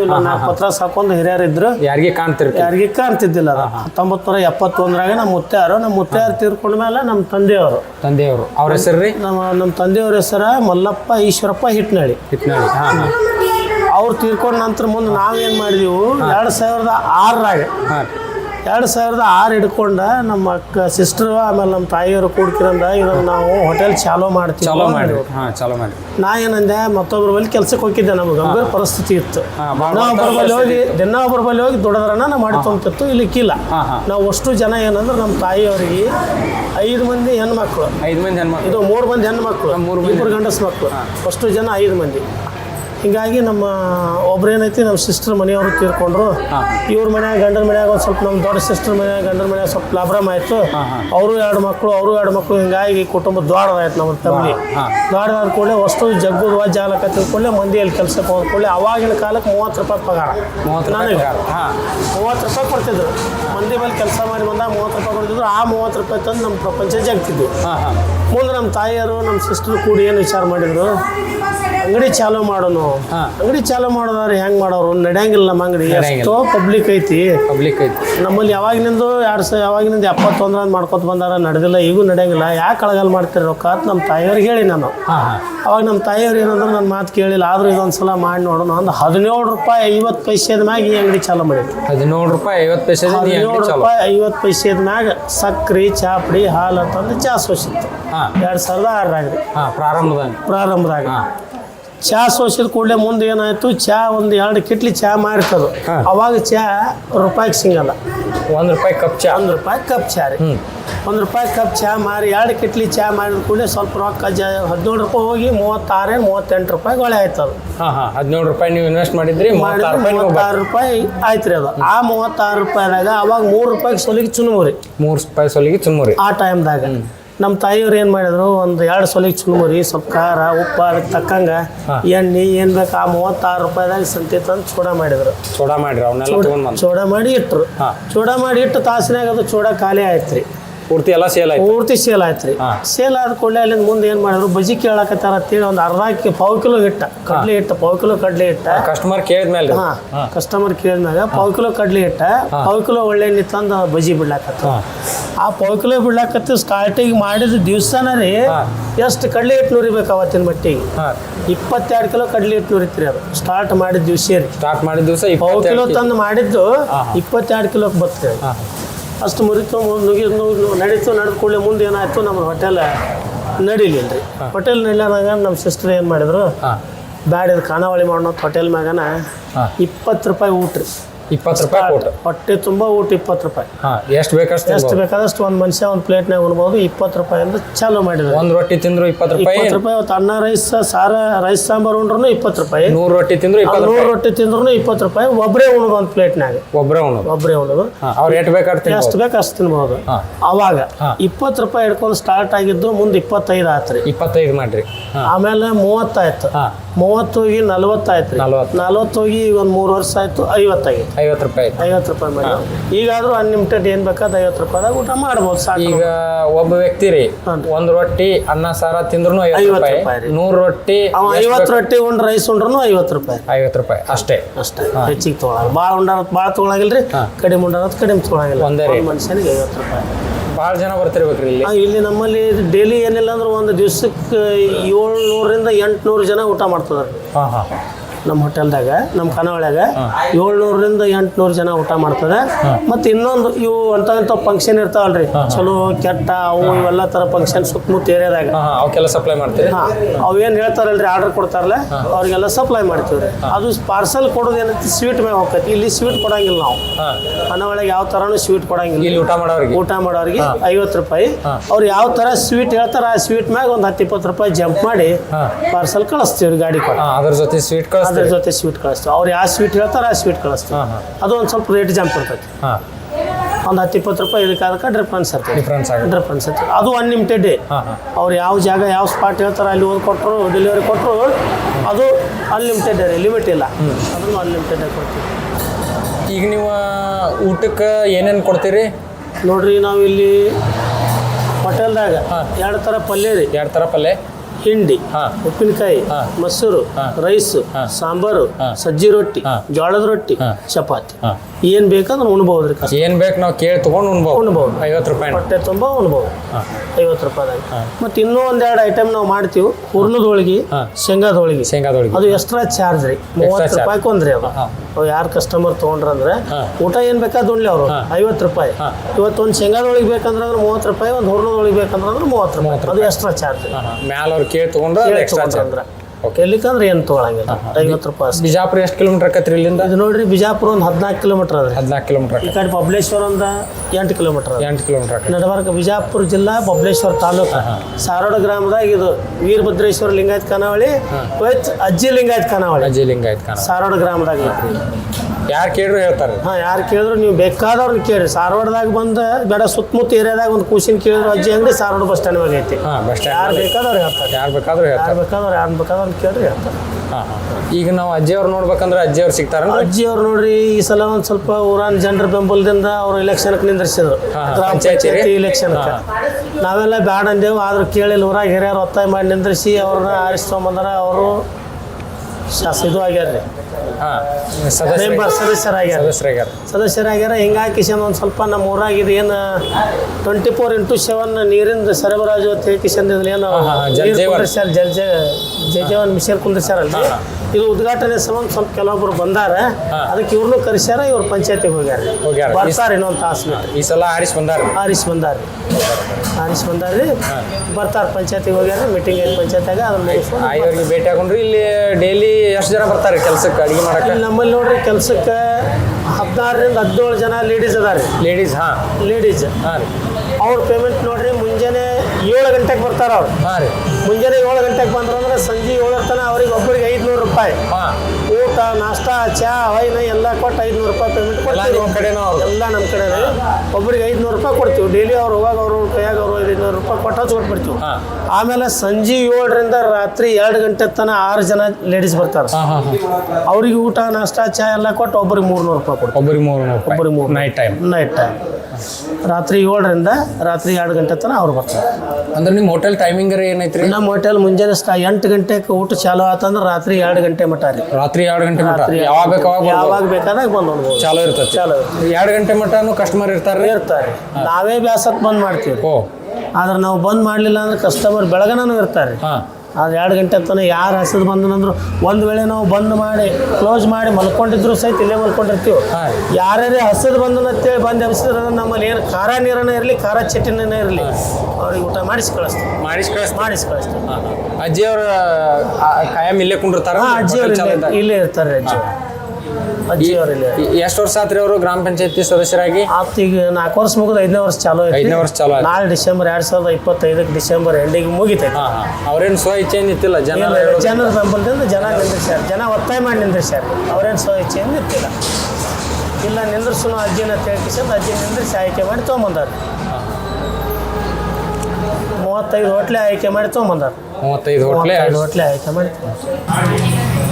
B: ಇಲ್ಲ ನಾಲ್ಕು ಪತ್ರ ಸಾಕೊಂಡು ಹಿರಿಯರ್ ಇದ್ರು.
D: ಯಾರಿಗೆ ಕಾಣ್ತಿರ್ತಾರೆ
B: ಯಾರಿಗೆ ಕಾಣ್ತಿದ್ದಿಲ್ಲ ಅದು. ಹತ್ತೊಂಬತ್ತು ನೂರ ಎಪ್ಪತ್ತೊಂದರಾಗ ನಮ್ಮ ಮುತ್ಯಾರು ನಮ್ಮ ಮುತ್ಯಾರು ತೀರ್ಕೊಂಡ ಮೇಲೆ ನಮ್ಮ ತಂದೆಯವರು.
D: ತಂದೆಯವರು. ಅವ್ರ ಹೆಸರು ರೀ?
B: ನಮ್ಮ ನಮ್ಮ ತಂದೆಯವ್ರ ಹೆಸರ ಮಲ್ಲಪ್ಪ ಈಶ್ವರಪ್ಪ ಹಿಟ್ನಳ್ಳಿ.
D: ಹಿಟ್ನಳ್ಳಿ ಹಾ. ಹಾ
B: ಅವ್ರು ತೀರ್ಕೊಂಡ ನಂತರ ಮುಂದೆ ನಾವೇನು ಮಾಡಿದೀವು? ಎರಡು ಸಾವಿರದ ಆರರಾಗ
D: ಹಾ.
B: ಎರಡು ಸಾವಿರದ ಆರು ಹಿಡ್ಕೊಂಡ ನಮ್ಮ ಅಕ್ಕ ಸಿಸ್ಟರ್ ಆಮೇಲೆ ನಮ್ಮ ತಾಯಿಯವರು ಕೂಡ್ಕಿರಂದ ಇವಾಗ ನಾವು ಹೋಟೆಲ್ ಚಾಲೋ ಮಾಡ್ತೀವಿ
D: ಚಾಲೋ ಮಾಡಿ ಹಾ ಚಾಲೋ ಮಾಡಿ
B: ನಾ ಏನಂದೆ ಮತ್ತೊಬ್ಬರ ಬಳಿ ಕೆಲ್ಸಕ್ಕೆ ಹೋಗಿದ್ದೆ ನಮ್ಗೆ. ಗಂಭೀರ ಪರಿಸ್ಥಿತಿ ಇತ್ತು. ಒಬ್ಬರ ಬಳಿ ಹೋಗಿ ದಿನ ಒಬ್ಬರ ಬಳಿ ಹೋಗಿ ದುಡದ್ರನ ನಾವು ಮಾಡಿ ತೊಂತಿತ್ತು ಇಲ್ಲಿಕ್ಕಿಲ್ಲ. ನಾವು ಅಷ್ಟು ಜನ ಏನಂದ್ರೆ ನಮ್ಮ ತಾಯಿಯವರಿಗೆ ಐದು ಮಂದಿ ಹೆಣ್ಮಕ್ಳು.
D: ಐದು ಮಂದಿ ಹೆಣ್ಮಕ್ಳು.
B: ಇದು ಮೂರು ಮಂದಿ ಹೆಣ್ಮಕ್ಳು.
D: ಮೂರು
B: ಇಬ್ಬರು ಗಂಡಸ ಮಕ್ಕಳು ಅಷ್ಟು ಜನ ಐದು ಮಂದಿ. ಹಿಂಗಾಗಿ ನಮ್ಮ ಒಬ್ರು ಏನೈತಿ ನಮ್ಮ ಸಿಸ್ಟರ್ ಮನೆಯವರು ತೀರ್ಕೊಂಡ್ರು. ಇವ್ರ ಮನ್ಯಾಗ ಗಂಡನ ಮನ್ಯಾಗ ಒಂದು ಸ್ವಲ್ಪ ನಮ್ಮ ದೊಡ್ಡ ಸಿಸ್ಟರ್ ಮನ್ಯಾಗ ಗಂಡನ ಮನ್ಯಾಗ ಸ್ವಲ್ಪ ಲಾಭ್ರಮ್ ಆಯಿತು. ಅವರು ಎರಡು ಮಕ್ಕಳು ಅವರು ಎರಡು ಮಕ್ಕಳು ಹಿಂಗಾಗಿ ಕುಟುಂಬ ದ್ವಾಡದಾಯ್ತು ನಮ್ಮ ಫ್ಯಾಮಿಲಿ
D: ದ್ವಾರ
B: ದ್ವಾಡದಾದ ಕೂಡಲೇ ಜಗ್ಗು ವಾಜ್ ಜಾಲಕ ತಿಳ್ಕೊಳ್ಳೆ ಮಂದಿಯಲ್ಲಿ ಕೆಲಸಕ್ಕೆ ಹೋದ ಕೂಡಲೇ ಅವಾಗಿನ ಕಾಲಕ್ಕೆ ಮೂವತ್ತು ರೂಪಾಯಿ ಪಗಾರ. ನನಗೆ. ಮೂವತ್ತು ರೂಪಾಯಿ ಕೊಡ್ತಿದ್ರು. ಮಂದಿ ಮೇಲೆ ಕೆಲಸ ಮಾಡಿ ಬಂದಾಗ ಮೂವತ್ತು ರೂಪಾಯಿ ಕೊಡ್ತಿದ್ರು. ಆ ಮೂವತ್ತು ರೂಪಾಯಿ ತಂದು ನಮ್ಮ ಪ್ರಪಂಚ ಜಗ್ತಿದ್ವು. ಮುಂದೆ ನಮ್ಮ ತಾಯಿಯರು ನಮ್ಮ ಸಿಸ್ಟರ್ ಕೂಡಿ ಏನು ವಿಚಾರ ಮಾಡಿದ್ರು? ಅಂಗಡಿ ಚಾಲೂ ಮಾಡೋನು. ಅಂಗಡಿ ಚಾಲೂ ಮಾಡೋದವ್ರು ಹೆಂಗ್ ಮಾಡೋರು? ನಡೆಯಂಗಿಲ್ಲ ನಮ್ಮ ಅಂಗಡಿ.
D: ನಡೆಯಂಗಿಲ್ಲ.
B: ಎಷ್ಟೋ ಪಬ್ಲಿಕ್ ಐತಿ.
D: ಪಬ್ಲಿಕ್ ಐತಿ.
B: ನಮ್ಮಲ್ಲಿ ಯಾವಾಗಿನಿಂದ ಎರಡು ಸಾವಿರ ಯಾವಾಗಿನಿಂದ ಎಪ್ಪತ್ತೊಂದರ ಮಾಡ್ಕೊತ ಬಂದಾರ ನಡೆದಿಲ್ಲ ಈಗೂ ನಡೆಯಂಗಿಲ್ಲ. ಯಾಕೆ ಕಳಗಲ್ ಮಾಡ್ತೀರಿ ರೊಕ್ಕ ಅಂತ ನಮ್ಮ ತಾಯಿಯವ್ರಿಗೆ ಹೇಳಿ ನಾನು.
D: ಹಾ ಹಾ.
B: ಅವಾಗ ನಮ್ಮ ತಾಯಿಯವ್ರು ಏನಂದ್ರೆ ನನ್ನ ಮಾತು ಕೇಳಿಲ್ಲ ಆದರೂ ಇದೊಂದು ಸಲ ಮಾಡಿ ನೋಡೋಣ ಒಂದು ಹದಿನೇಳು ರೂಪಾಯಿ ಐವತ್ತು ಪೈಸೆದ ಮ್ಯಾಗ ಈ ಅಂಗಡಿ ಚಾಲೂ ಮಾಡಿದ್ವಿ.
D: ಹದಿನೇಳು ರೂಪಾಯಿ ಐವತ್ತು ಪೈಸೆ
B: ಹದಿನೇಳು
D: ಚಲೋ.
B: ರೂಪಾಯಿ ಐವತ್ತು ಪೈಸೆದ ಮ್ಯಾಗ ಸಕ್ರೆ ಚಾಪಡಿ ಹಾಲು ಅಂತಂದು ಚಾ ಸೋಸಿತ್ತು
D: ಹಾ.
B: ಎರಡು ಸಾವಿರದ ಆರರಾಗ. ರೀ
D: ಹಾ ಪ್ರಾರಂಭದಾಗ.
B: ಚಾ ಸೋಸಿದ ಕೂಡಲೇ ಮುಂದೆ ಏನಾಯ್ತು ಚಾ ಒಂದು ಎರಡು ಕಿಟ್ಲಿ ಚಾ ಮಾಡಿರ್ತದೆ
D: ಹಾ.
B: ಅವಾಗ ಚಾ ರೂಪಾಯಿಗೆ ಸಿಗಲ್ಲ.
D: ಒಂದು ರೂಪಾಯಿ ಕಪ್ ಚಾ.
B: ಒಂದು ರೂಪಾಯಿ ಕಪ್ ಚಾ ರೀ.
D: ಹ್ಮ್.
B: ಒಂದು ರೂಪಾಯಿ ಕಪ್ ಚಾ ಮಾರಿ ಎರಡು ಕಿಟ್ಲಿ ಚಾ ಮಾಡಿದ ಕೂಡಲೇ ಸ್ವಲ್ಪ ರೊಕ್ಕ ಜ ಹದಿನೇಳು ರೂಪಾಯಿ ಹೋಗಿ ಮೂವತ್ತಾರೇ ಮೂವತ್ತೆಂಟು ರೂಪಾಯಿ ಗೊಳೆ ಆಯ್ತದು
D: ಹಾ ಹಾಂ. ಹದಿನೇಳು ರೂಪಾಯಿ ನೀವು ಇನ್ವೆಸ್ಟ್ ಮಾಡಿದ್ರಿ ಮೂವತ್ತಾರು ರೂಪಾಯಿ
B: ಮೂವತ್ತಾರು ರೂಪಾಯಿ ಆಯ್ತು ರೀ ಅದು. ಆ ಮೂವತ್ತಾರು ರೂಪಾಯಿದಾಗ ಅವಾಗ ಮೂರು ರೂಪಾಯಿಗೆ ಸೊಲಿಗೆ ಚುನುಮುರಿ
D: ಮೂರು ರೂಪಾಯಿ ಸೊಲಿಗೆ ಚುನ್ಮೂರಿ
B: ಆ ಟೈಮ್ದಾಗ ನಮ್ಮ ತಾಯಿಯವ್ರು ಏನು ಮಾಡಿದ್ರು ಒಂದು ಎರಡು ಸೊಲಿ ಚುನ್ಮುರಿ ಸ್ವಲ್ಪ ಖಾರ ಉಪ್ಪು ಅದಕ್ಕೆ ತಕ್ಕಂಗೆ. ಎಣ್ಣೆ ಏನು ಬೇಕು ಆ ಮೂವತ್ತಾರು ರೂಪಾಯಿದಾಗ ಸಂತೆ ತಂದು ಚೂಡ ಮಾಡಿದ್ರು
D: ಚೂಡ ಮಾಡಿರಿ ಅವನ್ನೆಲ್ಲ ತಗೊಂಡ್ ಬಂದು
B: ಚೂಡ ಮಾಡಿ ಇಟ್ರು. ಚೂಡ ಮಾಡಿ ಇಟ್ಟು ತಾಸಿನಾಗ ಅದು ಚೂಡ ಖಾಲಿ ಆಯ್ತು ರೀ
D: ಪೂರ್ತಿ ಎಲ್ಲ ಸೇಲ್ ಆಯ್ತು?
B: ಪೂರ್ತಿ ಸೇಲ್ ಆಯ್ತು ರೀ.
D: ಹಾ.
B: ಸೇಲ್ ಆದ ಕೂಡಲೇ ಅಲ್ಲಿಂದ ಮುಂದೆ ಏನು ಮಾಡಿದ್ರು? ಬಜ್ಜಿ ಕೇಳಕತ್ತಾರ ಅಂತೇಳಿ ಒಂದು ಅರ್ಧ ಕಿ ಪಾವು ಕಿಲೋ ಹಿಟ್ಟ ಕಡ್ಲೆ ಹಿಟ್ಟ ಪಾವು ಕಿಲೋ ಕಡ್ಲೆ ಹಿಟ್ಟ.
D: ಕಸ್ಟಮರ್ ಕೇಳಿದ್ಮೇಲೆ
B: ಹಾ ಕಸ್ಟಮರ್ ಕೇಳಿದ್ಮೇಲೆ ಪಾವು ಕಿಲೋ ಕಡ್ಲೆ ಹಿಟ್ಟ ಪಾವ್ ಕಿಲೋ ಒಳ್ಳೆ ಎಣ್ಣೆ ತಂದು ಬಜ್ಜಿ ಬಿಡ್ಲಾಕತ್ತ.
D: ಹಾ.
B: ಆ ಪಾವ್ ಕಿಲೋ ಬಿಡ್ಲಾಕತ್ತ ಸ್ಟಾರ್ಟಿಂಗ್ ಮಾಡಿದ ದಿವ್ಸನ ರೀ
D: ಹಾ.
B: ಎಷ್ಟು ಕಡ್ಲೆ ಹಿಟ್ಟು ನುರಿಬೇಕು ಅವತ್ತಿನ ಮಟ್ಟಿಗೆ?
D: ಹಾ.
B: ಇಪ್ಪತ್ತೆರಡು ಕಿಲೋ ಕಡ್ಲೆ ಹಿಟ್ಟು ನುರಿತ್ರಿ ಅದು. ಸ್ಟಾರ್ಟ್ ಮಾಡಿದ ದಿವಸ ರೀ.
D: ಸ್ಟಾರ್ಟ್ ಮಾಡಿದ ದಿವಸ
B: ಪಾವು ಕಿಲೋ
D: ಇಪ್ಪತ್ತೆರಡು
B: ತಂದು ಮಾಡಿದ್ದು
D: ಹಾ.
B: ಇಪ್ಪತ್ತೆರಡು ಕಿಲೋಕ್ಕೆ ಬರ್ತೇವೆ
D: ಹಾ.
B: ಅಷ್ಟು ಮುರಿತು ನುಗಿ ನಡೀತು ನಡೆದ ಕೂಡಲೇ ಮುಂದೆ ಏನಾಯ್ತು ನಮ್ಮ ಹೋಟೆಲ್ ನಡೀಲಿಲ್ಲ ರೀ. ಹೋಟೆಲ್ ನಡಿಲಾದಾಗ ನಮ್ಮ ಸಿಸ್ಟರ್ ಏನು ಮಾಡಿದ್ರು ಬ್ಯಾಡ ಇದು ಖಾನಾವಳಿ ಮಾಡೋಣ ಹೋಟೆಲ್ ಮ್ಯಾಗನ ಇಪ್ಪತ್ತು ರೂಪಾಯಿ ಊಟ ರೀ
D: ಇಪ್ಪತ್ತು ರೂಪಾಯಿ ಊಟ
B: ಹೊಟ್ಟೆ ತುಂಬ ಊಟ ಇಪ್ಪತ್ತು ರೂಪಾಯಿ.
D: ಹಾಂ ಎಷ್ಟು ಬೇಕಷ್ಟು
B: ಎಷ್ಟು ಬೇಕಾದಷ್ಟು ಒಂದು ಮನುಷ್ಯ ಒಂದು ಪ್ಲೇಟ್ನಾಗ ಉಣ್ಬೋದು ಇಪ್ಪತ್ತು ರೂಪಾಯಿಂದ ಚಾಲೂ ಮಾಡಿದ್ರು
D: ಒಂದು ರೊಟ್ಟಿ ತಿಂದ್ರು ಇಪ್ಪತ್ತು ರೂಪಾಯಿ.
B: ಇಪ್ಪತ್ತು ರೂಪಾಯಿ ಅವತ್ತು ಅನ್ನ ರೈಸ್ ಸಾರ ರೈಸ್ ಸಾಂಬಾರು ಉಂಡ್ರು ಇಪ್ಪತ್ತು ರೂಪಾಯಿ.
D: ನೂರು ರೊಟ್ಟಿ ತಿಂದ್ರು ಇಪ್ಪತ್ತು
B: ನೂರು
D: ರೂಪಾಯಿ.
B: ರೊಟ್ಟಿ ತಿಂದ್ರು ಇಪ್ಪತ್ತು ರೂಪಾಯಿ. ಒಬ್ಬರೇ ಉಣ್ಣೋದು ಒಂದು ಪ್ಲೇಟ್ನಾಗ
D: ಒಬ್ಬರೇ ಉಣ್ಣೋದು
B: ಒಬ್ಬರೇ ಉಣ್ಣೋದು
D: ಅವ್ರು ಎಷ್ಟು ಬೇಕಾದ್ರೆ
B: ಎಷ್ಟು ಬೇಕು ಅಷ್ಟು ತಿನ್ಬೋದು. ಅವಾಗ ಇಪ್ಪತ್ತು ರೂಪಾಯಿ ಹಿಡ್ಕೊಂಡು ಸ್ಟಾರ್ಟ್ ಆಗಿದ್ದು ಮುಂದೆ ಇಪ್ಪತ್ತೈದು ಆತ್ರಿ.
D: ಇಪ್ಪತ್ತೈದು ಮಾಡ್ರಿ.
B: ಆಮೇಲೆ ಮೂವತ್ತಾಯ್ತು. ಮೂವತ್ತು ಹೋಗಿ ನಲ್ವತ್ತಾಯ್ತು.
D: ನಲ್ವತ್ತು.
B: ಹೋಗಿ ಒಂದು ಮೂರು ವರ್ಷ ಆಯ್ತು ಐವತ್ತಾಗಿತ್ತು
D: ಐವತ್ತು ರೂಪಾಯಿ
B: ಐವತ್ತು ರೂಪಾಯಿ ಮಾಡಿ. ಈಗಾದ್ರೂ ಅನ್ಲಿಮಿಟೆಡ್ ಏನು ಬೇಕಾದ ಐವತ್ತು ರೂಪಾಯಿದಾಗ ಊಟ ಮಾಡ್ಬೋದು ಸಾಕು.
D: ಈಗ ಒಬ್ಬ ವ್ಯಕ್ತಿ ರೀ
B: ಒಂದು
D: ಒಂದ್ ರೊಟ್ಟಿ ಅನ್ನ ಸಾರ ತಿಂದ್ರು ಐವತ್ತು
B: ಐವತ್ತು
D: ರೂಪಾಯಿ.
B: ರೂಪಾಯಿ ರೀ.
D: ನೂರು ರೊಟ್ಟಿ
B: ಅವ ಐವತ್ತು? ರೊಟ್ಟಿ ಒಂದು ರೈಸ್ ಉಂಡ್ರು ಐವತ್ತು ರೂಪಾಯಿ.
D: ಐವತ್ತು ರೂಪಾಯಿ ಅಷ್ಟೇ.
B: ಅಷ್ಟೇ. ಹೆಚ್ಚಿಗೆ ತೊಗೊಳಲ್ಲ. ಭಾಳ ಉಂಡಾರ ಭಾಳ ತೊಗೊಳಂಗಿಲ್ಲ ರೀ
D: ಹಾ.
B: ಕಡಿಮೆ ಉಂಡಾರ ಕಡಿಮೆ ತೊಗೊಳಂಗಿಲ್ಲ.
D: ಒಂದೇ
B: ರೀ. ಮನುಷ್ಯನಿಗೆ ಐವತ್ತು ರೂಪಾಯಿ.
D: ಭಾಳ ಜನ ಬರ್ತಿರ್ಬೇಕ್ರಿ ಇಲ್ಲಿ.
B: ಇಲ್ಲಿ ನಮ್ಮಲ್ಲಿ ಡೈಲಿ ಏನಿಲ್ಲ ಅಂದ್ರೆ ಒಂದು ದಿವ್ಸಕ್ಕೆ ಏಳ್ನೂರರಿಂದ ಎಂಟುನೂರು ಜನ ಊಟ ಮಾಡ್ತಾರೆ
D: ಹಾ ಹಾ.
B: ನಮ್ಮ ಹೋಟೆಲ್ದಾಗ ನಮ್ಮ ಖಾನಾವಳ್ಯಾಗ ಏಳ್ನೂರರಿಂದ ಎಂಟುನೂರು ಜನ ಊಟ ಮಾಡ್ತದೆ. ಮತ್ತು ಇನ್ನೊಂದು ಇವು ಅಂತ ಫಂಕ್ಷನ್ ಇರ್ತಾವಲ್ರಿ. ಚಲೋ ಕೆಟ್ಟ ಅವು ಇವೆಲ್ಲ ಥರ ಫಂಕ್ಷನ್ ಸುತ್ತಮುತ್ತ ಏರಿಯಾದಾಗ.
D: ಅವಕ್ಕೆಲ್ಲ ಸಪ್ಲೈ ಮಾಡ್ತೀವಿ
B: ಹಾಂ ಅವೇನು ಹೇಳ್ತಾರಲ್ರಿ ಆರ್ಡರ್ ಕೊಡ್ತಾರಲ್ಲ ಅವ್ರಿಗೆಲ್ಲ ಸಪ್ಲೈ ಮಾಡ್ತೀವಿ ರೀ. ಅದು ಪಾರ್ಸಲ್ ಕೊಡೋದು ಏನೈತಿ ಸ್ವೀಟ್ ಮೇಲೆ ಹೋಗ್ತೈತಿ. ಇಲ್ಲಿ ಸ್ವೀಟ್ ಕೊಡಂಗಿಲ್ಲ ನಾವು. ಖಾನಾವಳ್ಯಾಗ ಯಾವ ಥರನೂ ಸ್ವೀಟ್ ಕೊಡಂಗಿಲ್ಲ.
D: ಇಲ್ಲಿ ಊಟ ಮಾಡೋರಿಗೆ?
B: ಊಟ ಮಾಡೋರಿಗೆ ಐವತ್ತು ರೂಪಾಯಿ. ಅವ್ರು ಯಾವ ಥರ ಸ್ವೀಟ್ ಹೇಳ್ತಾರೆ ಆ ಸ್ವೀಟ್ ಮ್ಯಾಗ ಒಂದು ಹತ್ತು ಇಪ್ಪತ್ತು ರೂಪಾಯಿ ಜಂಪ್ ಮಾಡಿ. ಪಾರ್ಸಲ್ ಕಳಿಸ್ತೀವಿ ಗಾಡಿ ಕೊಟ್ಟು.
D: ಹಾ ಅದ್ರ ಜೊತೆ ಸ್ವೀಟ್
B: ಅದ್ರ ಜೊತೆ ಸ್ವೀಟ್ ಕಳಿಸ್ತೀವಿ. ಅವ್ರು ಯಾವ ಸ್ವೀಟ್ ಹೇಳ್ತಾರೆ ಆ ಸ್ವೀಟ್ ಕಳಿಸ್ತೀವಿ.
D: ಹಾ ಹಾ.
B: ಅದು ಒಂದು ಸ್ವಲ್ಪ ರೇಟ್ ಜಂಪ್ ಇರ್ತೈತಿ.
D: ಹಾ.
B: ಒಂದು ಹತ್ತು ಇಪ್ಪತ್ತು ರೂಪಾಯಿ ಇದಕ್ಕೆ ಅದಕ್ಕೆ ಡಿಫ್ರೆನ್ಸ್ ಇರ್ತೈತಿ.
D: ಡಿಫ್ರೆನ್ಸ್ ಆಗುತ್ತೆ.
B: ಡಿಫ್ರೆನ್ಸ್ ಇರ್ತೈತಿ. ಅದು ಅನ್ಲಿಮಿಟೆಡ್
D: ಹಾ ಹಾ.
B: ಅವ್ರು ಯಾವ ಜಾಗ ಯಾವ ಸ್ಪಾಟ್ ಹೇಳ್ತಾರೆ ಅಲ್ಲಿ ಹೋಗಿ ಕೊಟ್ಟರು ಡೆಲಿವರಿ ಕೊಟ್ಟರು ಅದು ಅನ್ಲಿಮಿಟೆಡ್ ಲಿಮಿಟ್ ಇಲ್ಲ. ಅದನ್ನು ಅನ್ಲಿಮಿಟೆಡ್ ಕೊಡ್ತೀವಿ.
D: ಈಗ ನೀವು ಊಟಕ್ಕೆ ಏನೇನು ಕೊಡ್ತೀರಿ?
B: ನೋಡ್ರಿ ನಾವು ಇಲ್ಲಿ ಹೋಟೆಲ್ದಾಗ ಎರಡು ಥರ ಪಲ್ಯ ರೀ.
D: ಎರಡು ಥರ ಪಲ್ಯ.
B: ಹಿಂಡಿ
D: ಹಾ.
B: ಉಪ್ಪಿನಕಾಯಿ. ಮೊಸರು. ರೈಸ್. ಸಾಂಬಾರು ಸಜ್ಜಿ ರೊಟ್ಟಿ ಜೋಳದ ರೊಟ್ಟಿ ಚಪಾತಿ. ಏನ್ ಬೇಕಾದ್ರೆ ಉಣ್ಬಹುದು ರೀ
D: ಏನು ಬೇಕು ನಾವು ಕೇಳಿ ತಗೊಂಡು ಉಣ್ಬಹುದು
B: ಉಣ್ಬೋದು.
D: ಐವತ್ತು ರೂಪಾಯಿ
B: ಹೊಟ್ಟೆ ತುಂಬ ಉಣ್ಬೋದು.
D: ಹಾಂ.
B: ಐವತ್ತು ರೂಪಾಯಿದಾಗ
D: ಹಾ.
B: ಮತ್ತೆ ಇನ್ನೂ ಒಂದೆರಡು ಐಟಮ್ ನಾವು ಮಾಡ್ತೀವಿ. ಹೂರ್ಣದ ಹೋಳಿಗೆ. ಶೇಂಗಾದ ಹೋಳಿಗೆ.
D: ಶೇಂಗಾದೊಳಗೆ
B: ಅದು ಎಕ್ಸ್ಟ್ರಾ ಚಾರ್ಜ್ ರೀ. ಮೂವತ್ತು. ರೂಪಾಯಿ ಕೊಂದ್ರಿ ಅದು. ಅವ್ ಯಾರು ಕಸ್ಟಮರ್ ತೊಗೊಂಡ್ರಂದ್ರೆ
D: ಅಂದ್ರೆ
B: ಊಟ ಏನು ಬೇಕಾದ್ ಉಣ್ಲಿ ಅವರು. ಐವತ್ತು ರೂಪಾಯಿ. ಇವತ್ತು ಒಂದು ಶೇಂಗಾದ ಹೋಳಿಗೆ ಬೇಕಂದ್ರೆ ಮೂವತ್ತು ರೂಪಾಯಿ ಒಂದು ಹೂರ್ಣದ ಹೋಳಿಗೆ ಬೇಕಂದ್ರೆ ಮೂವತ್ತು ರೂಪಾಯಿ. ಅದು ಎಕ್ಸ್ಟ್ರಾ ಚಾರ್ಜ್.
D: ಮ್ಯಾಲ ಅವ್ರು ಕೇಳಿ ತಗೊಂಡ್ರೆ ಎಕ್ಸ್ಟ್ರಾ ಚಾರ್ಜ್ ಓಕೆ
B: ಎಲ್ಲಿಕಂದ್ರೆ ಏನು ತೊಗೊಳಂಗಿಲ್ಲ. ಐವತ್ತು ರೂಪಾಯಿ
D: ಬಿಜಾಪುರ ಎಷ್ಟು ಕಿಲೋಮೀಟರ್ ಆಕತ್ರಿ ಇಲ್ಲಿಂದ?
B: ಇದು ನೋಡ್ರಿ ಬಿಜಾಪುರ ಒಂದು ಹದಿನಾಲ್ಕು ಕಿಲೋಮೀಟರ್ ಅದ್ರಿ
D: ಹದಿನಾಲ್ಕು ಕಿಲೋಮೀಟರ್
B: ಈ ಕಡೆ ಬಬ್ಲೇಶ್ವರ ಒಂದು ಎಂಟು ಕಿಲೋಮೀಟರ್ ಅದ
D: ಎಂಟು ಕಿಲೋಮೀಟರ್ ಆಕತಿ
B: ಬಿಜಾಪುರ ಜಿಲ್ಲಾ ಬಬ್ಲೇಶ್ವರ ತಾಲೂಕು. ಸಾರೋಡ ಗ್ರಾಮದಾಗ ಇದು ವೀರಭದ್ರೇಶ್ವರ ಲಿಂಗಾಯತ್ ಖಾನಾವಳಿ ವಿತ್ ಅಜ್ಜಿ ಲಿಂಗಾಯತ್ ಖಾನಾವಳಿ.
D: ಅಜ್ಜಿ ಲಿಂಗಾಯತ್ ಖಾನ
B: ಸಾರೋಡ ಗ್ರಾಮದಾಗ
D: ಯಾರು ಕೇಳಿದ್ರು ಹೇಳ್ತಾರೆ.
B: ಹಾಂ ಯಾರು ಕೇಳಿದ್ರು ನೀವು ಬೇಕಾದವ್ರನ್ನ ಕೇಳಿರಿ. ಸಾರವಾಡದಾಗ ಬಂದು ಬೇಡ ಸುತ್ತಮುತ್ತ ಏರಿಯಾದಾಗ ಒಂದು ಕೂಸಿನ ಕೇಳಿದ್ರು ಅಜ್ಜಿ ಅಂಗಡಿ ಸಾರವಾಡ ಬಸ್ ಸ್ಟ್ಯಾಂಡ್ ಒಳಗೆ ಐತಿ.
D: ಹಾಂ ಬಸ್
B: ಯಾರು
D: ಸ್ಟ್ಯಾಂಡ್
B: ಬೇಕಾದವ್ರು ಹೇಳ್ತಾರೆ.
D: ಯಾರು ಬೇಕಾದ್ರೂ
B: ಯಾರು
D: ಹೇಳ್ತಾರೆ.
B: ಬೇಕಾದವ್ರು ಯಾರು ಬೇಕಾದವ್ರು ಕೇಳಿರಿ ಹೇಳ್ತಾರೆ.
D: ಹಾಂ ಹಾಂ. ಈಗ ನಾವು ಅಜ್ಜಿಯವ್ರು ನೋಡ್ಬೇಕಂದ್ರೆ ಅಜ್ಜಿಯವ್ರು
B: ಸಿಗ್ತಾರ ಅಜ್ಜಿಯವ್ರು ನೋಡ್ರಿ ಈ ಸಲ ಒಂದು ಸ್ವಲ್ಪ ಊರಾನ್ ಜನರ ಬೆಂಬಲದಿಂದ ಅವ್ರು ಎಲೆಕ್ಷನ್ ನಿಂದ್ರಿಸಿದ್ರು.
D: ಹಾ, ಹಾ.
B: ಗ್ರಾಮ
D: ಪಂಚಾಯ್ತಿ
B: ಪಂಚಾಯತಿ ಎಲೆಕ್ಷನ್ ನಾವೆಲ್ಲ ಬ್ಯಾಡ ಅಂದೇವು ಆದ್ರೂ ಕೇಳಿಲ್ಲ. ಊರಾಗ ಹಿರಿಯರು ಒತ್ತಾಯ ಮಾಡಿ ನಿಂದ್ರಿಸಿ ಅವ್ರನ್ನ ಆರಿಸ್ಕೊಂಬಂದಾರ ಅವರು ಇದು ಆಗ್ಯಾರ ರೀ
D: ಹಾಂ
B: ಮೆಂಬರ್ ಸದಸ್ಯರಾಗ್ಯಾರ
D: ಸದಸ್ಯರಾಗ್ಯಾರ
B: ಸದಸ್ಯರಾಗ್ಯಾರ ಹಿಂಗಾಗಿ ಕಿಶನ್ ಒಂದು ಸ್ವಲ್ಪ ನಮ್ಮ ಊರಾಗ ಇದು ಏನು ಟ್ವೆಂಟಿ ಫೋರ್ ಇಂಟು ಸೆವೆನ್ ನೀರಿಂದ ಸರಬರಾಜು ಅಂತ ಹೇಳಿ ಕಿಶನ್ ಏನು
D: ಜಲ್ ಜೀವನ್.
B: ಕುಂದ್ರಿಸ್ಯಾರ ಜಲ್ ಜ ಜಯ ಜೀವನ್ ಮಿಷನ್ ಕುಂದ್ರಿಸ್ಯಾರಲ್ರಿ? ಇದು ಉದ್ಘಾಟನೆ ಸಂಬಂಧ ಸ್ವಲ್ಪ ಕೆಲವೊಬ್ರು ಬಂದಾರ. ಅದಕ್ಕೆ ಇವ್ರನ್ನೂ ಕರೆಸ್ಯಾರ ಇವ್ರ ಪಂಚಾಯತಿಗೆ ಹೋಗ್ಯಾರ.
D: ಹೋಗ್ಯಾರ.
B: ಬರ್ತಾರೆ ಇನ್ನೊಂದು ತಾಸು ಬಿಟ್ಟು
D: ಈ ಸಲ ಆರಿಸ್ ಬಂದಾರ?
B: ಆರಿಸ್ ಬಂದಾರ. ಆರಿಸ್ ಬಂದಾರ್ರಿ. ಬರ್ತಾರೆ ಪಂಚಾಯತಿಗೆ ಹೋಗ್ಯಾರ ಮೀಟಿಂಗ್ ಐತಿ ಪಂಚಾಯತ್ಯಾಗ ಅದನ್ನ ಮುಗಿಸ್ಕೊಂಡು
D: ಆಯ್ದವ್ರಿಗೆ ಭೇಟಿ ಹಾಕೊಂಡ್ರಿ ಇಲ್ಲಿ ಡೈಲಿ ಎಷ್ಟು ಜನ ಬರ್ತಾರೆ ಕೆಲ್ಸಕ್ಕೆ ಅಡಿಗೆ ಮಾಡಕ್ಕೆ?
B: ಇಲ್ಲಿ ನಮ್ಮಲ್ಲಿ ನೋಡ್ರಿ ಕೆಲ್ಸಕ್ಕೆ ಹದಿನಾರರಿಂದ ಹದಿನೇಳು ಜನ ಲೇಡೀಸ್ ಅದಾರ
D: ಲೇಡೀಸ್ ಹಾಂ.
B: ಲೇಡೀಸ್
D: ಹಾಂ ರೀ.
B: ಅವ್ರ ಪೇಮೆಂಟ್ ನೋಡ್ರಿ ಮುಂಜಾನೆ ಏಳು ಗಂಟೆಗೆ ಬರ್ತಾರ ಅವ್ರು. ಮುಂಜಾನೆ ಏಳು ಗಂಟೆಗೆ ಬಂದ್ರಂದ್ರೆ ಸಂಜೆ ಏಳು ತನಕ ಅವ್ರಿಗೆ ಒಬ್ಬರಿಗೆ ಐದುನೂರು ರೂಪಾಯಿ. ಊಟ ನಾಷ್ಟ ಚಾ ವೈನ ಎಲ್ಲ ಕೊಟ್ಟು ಐದುನೂರು ರೂಪಾಯಿ ಪೇಮೆಂಟ್ ಕೊಡ್ತೀವಿ. ಎಲ್ಲ ನಮ್ಮ ಕಡೆ ಒಬ್ಬರಿಗೆ ಐದುನೂರು ರೂಪಾಯಿ ಕೊಡ್ತೀವಿ. ಡೈಲಿ ಅವ್ರು ಹೋಗಾಗ ಅವರು ಕೈಯಾಗ ಅವರು ಐದುನೂರು ರೂಪಾಯಿ ಕೊಟ್ಟು ಹಚ್ಕೊಟ್ಬಿಡ್ತೀವಿ ಆಮೇಲೆ ಸಂಜೆ ಏಳರಿಂದ ರಾತ್ರಿ ಎರಡು ಗಂಟೆ ತನಕ ಆರು ಜನ ಲೇಡೀಸ್ ಬರ್ತಾರೆ. ಅವ್ರಿಗೆ ಊಟ ನಾಷ್ಟ ಚಾ ಎಲ್ಲ ಕೊಟ್ಟು ಒಬ್ಬರಿಗೆ ಮೂರ್ನೂರು ರೂಪಾಯಿ ಕೊಡ್ತೀವಿ.
D: ಒಬ್ಬರಿಗೆ ಮೂರು
B: ಒಬ್ಬರಿಗೆ ಮೂರು
D: ನೈಟ್ ಟೈಮ್
B: ನೈಟ್ ಟೈಮ್ ರಾತ್ರಿ ಏಳರಿಂದ ರಾತ್ರಿ ಎರಡು ಗಂಟೆ ತನಕ ಅವ್ರು ಬರ್ತಾರೆ.
D: ಅಂದ್ರೆ ನಿಮ್ಮ ಹೋಟೆಲ್ ಟೈಮಿಂಗ್ ಏನೈತ್ರಿ?
B: ನಮ್ಮ ಹೋಟೆಲ್ ಮುಂಜಾನೆ ಸ್ಟಾ ಎಂಟು ಗಂಟೆಗೆ ಊಟ ಚಾಲು ಆತಂದ್ರೆ ರಾತ್ರಿ ಎರಡು ಗಂಟೆ ಮಟ್ಟ ರೀ.
D: ರಾತ್ರಿ ಎರಡು ಗಂಟೆ
B: ಮಟ
D: ಯಾವಾಗ ಬೇಕು ಅವಾಗ ಬರ್ಬೋದು.
B: ಯಾವಾಗ ಬೇಕಾದಾಗ ಬಂದು ನೋಡ್ಬೋದು.
D: ಚಾಲು ಇರ್ತದೆ.
B: ಚಾಲು
D: ಎರಡು ಗಂಟೆ ಮಟ್ಟನು ಕಸ್ಟಮರ್ ಇರ್ತಾರೆ
B: ಇರ್ತಾರೆ. ನಾವೇ ಬ್ಯಾಸತ್ ಬಂದ್ ಮಾಡ್ತೀವಿ.
D: ಓ.
B: ಆದ್ರೆ ನಾವು ಬಂದ್ ಮಾಡಲಿಲ್ಲ ಅಂದ್ರೆ ಕಸ್ಟಮರ್ ಬೆಳಗನೂ ಇರ್ತಾರೆ.
D: ಹಾಂ.
B: ಅದು ಎರಡು ಗಂಟೆ ತನಕ ಯಾರು ಹಸಿದು ಬಂದನಂದ್ರು ಒಂದು ವೇಳೆ ನಾವು ಬಂದ್ ಮಾಡಿ ಕ್ಲೋಸ್ ಮಾಡಿ ಮಲ್ಕೊಂಡಿದ್ರು ಸಹಿತ ಇಲ್ಲೇ ಮಲ್ಕೊಂಡಿರ್ತೀವಿ.
D: ಯಾರೇ
B: ಯಾರ್ಯಾರೇ ಹಸಿದು ಬಂದನ ಅಂತೇಳಿ ಬಂದು ಎಬ್ಸಿದ್ರೆ ನಮ್ಮಲ್ಲಿ ಏನು ಖಾರ ನೀರನ್ನ ಇರಲಿ ಖಾರ ಚಟ್ನಿನೇ ಇರಲಿ. ಅವ್ರಿಗೆ ಊಟ ಮಾಡಿಸಿ ಕಳಿಸ್ತೀವಿ
D: ಮಾಡಿಸಿ ಕಳಿಸ್
B: ಮಾಡಿಸಿ ಕಳಿಸ್ತೀವಿ
D: ಅಜ್ಜಿಯವ್ರ ಕಾಯಂ ಇಲ್ಲೇ ಕುಂಡಿರ್ತಾರೆ?
B: ಅಜ್ಜಿಯವರು? ಇಲ್ಲೇ ಇರ್ತಾರೆ ಅಜ್ಜಿ
D: ಎಷ್ಟು ವರ್ಷ ಆತ್ರಿ ಅವರು ಗ್ರಾಮ ಪಂಚಾಯತಿ ಸದಸ್ಯರಾಗಿ?
B: ಆತ್ ಈಗ ನಾಲ್ಕು ವರ್ಷ ಮುಗಿದು ಐದನೇ ವರ್ಷ ಚಾಲು
D: ಐದನೇ ವರ್ಷ ಚಾಲು ಆಯ್ತು
B: ನಾಳೆ ಡಿಸೆಂಬರ್ ಎರಡ್ ಸಾವಿರದ ಇಪ್ಪತ್ತೈದಕ್ಕೆ ಡಿಸೆಂಬರ್ ಎಂಡಿಗೆ ಮುಗಿತೈತೆ.
D: ಹಾಂ ಹಾಂ. ಅವ್ರೇನು ಸ್ವ ಇಚ್ಛೆ ಏನಿತ್ತಿಲ್ಲ ಜನ ಹೇಳೋದು.
B: ಜನರ ಬೆಂಬಲದಿಂದ ಜನ ನಿಂದಿರ್ಸ್ಯಾರ. ಜನ ಒತ್ತಾಯ ಮಾಡಿ ನಿಂದಿರ್ಸ್ಯಾರ. ಅವ್ರೇನು ಸ್ವ ಇಚ್ಛೆ ಇರ್ತಿಲ್ಲ ಇಲ್ಲ ನಿಂದ್ರಿಸೋನು ಅಜ್ಜಿನ ತಿಳ್ಕಿಸಂದು ಅಜ್ಜಿ ನಿಂದ್ರಿಸಿ ಆಯ್ಕೆ ಮಾಡಿ ತೊಗೊಂಬಂದಾರ. ಮೂವತ್ತೈದು ಹೋಟ್ಲೆ ಆಯ್ಕೆ ಮಾಡಿ ತೊಗೊಂಬಂದಾರ.
D: ಮೂವತ್ತೈದು ಹೋಟ್ಲೆ
B: ಮೂವತ್ತೈದು ಹೋಟ್ಲೆ ಆಯ್ಕೆ ಮಾಡಿ. ತೊಗೊಂಬಂದಾರ.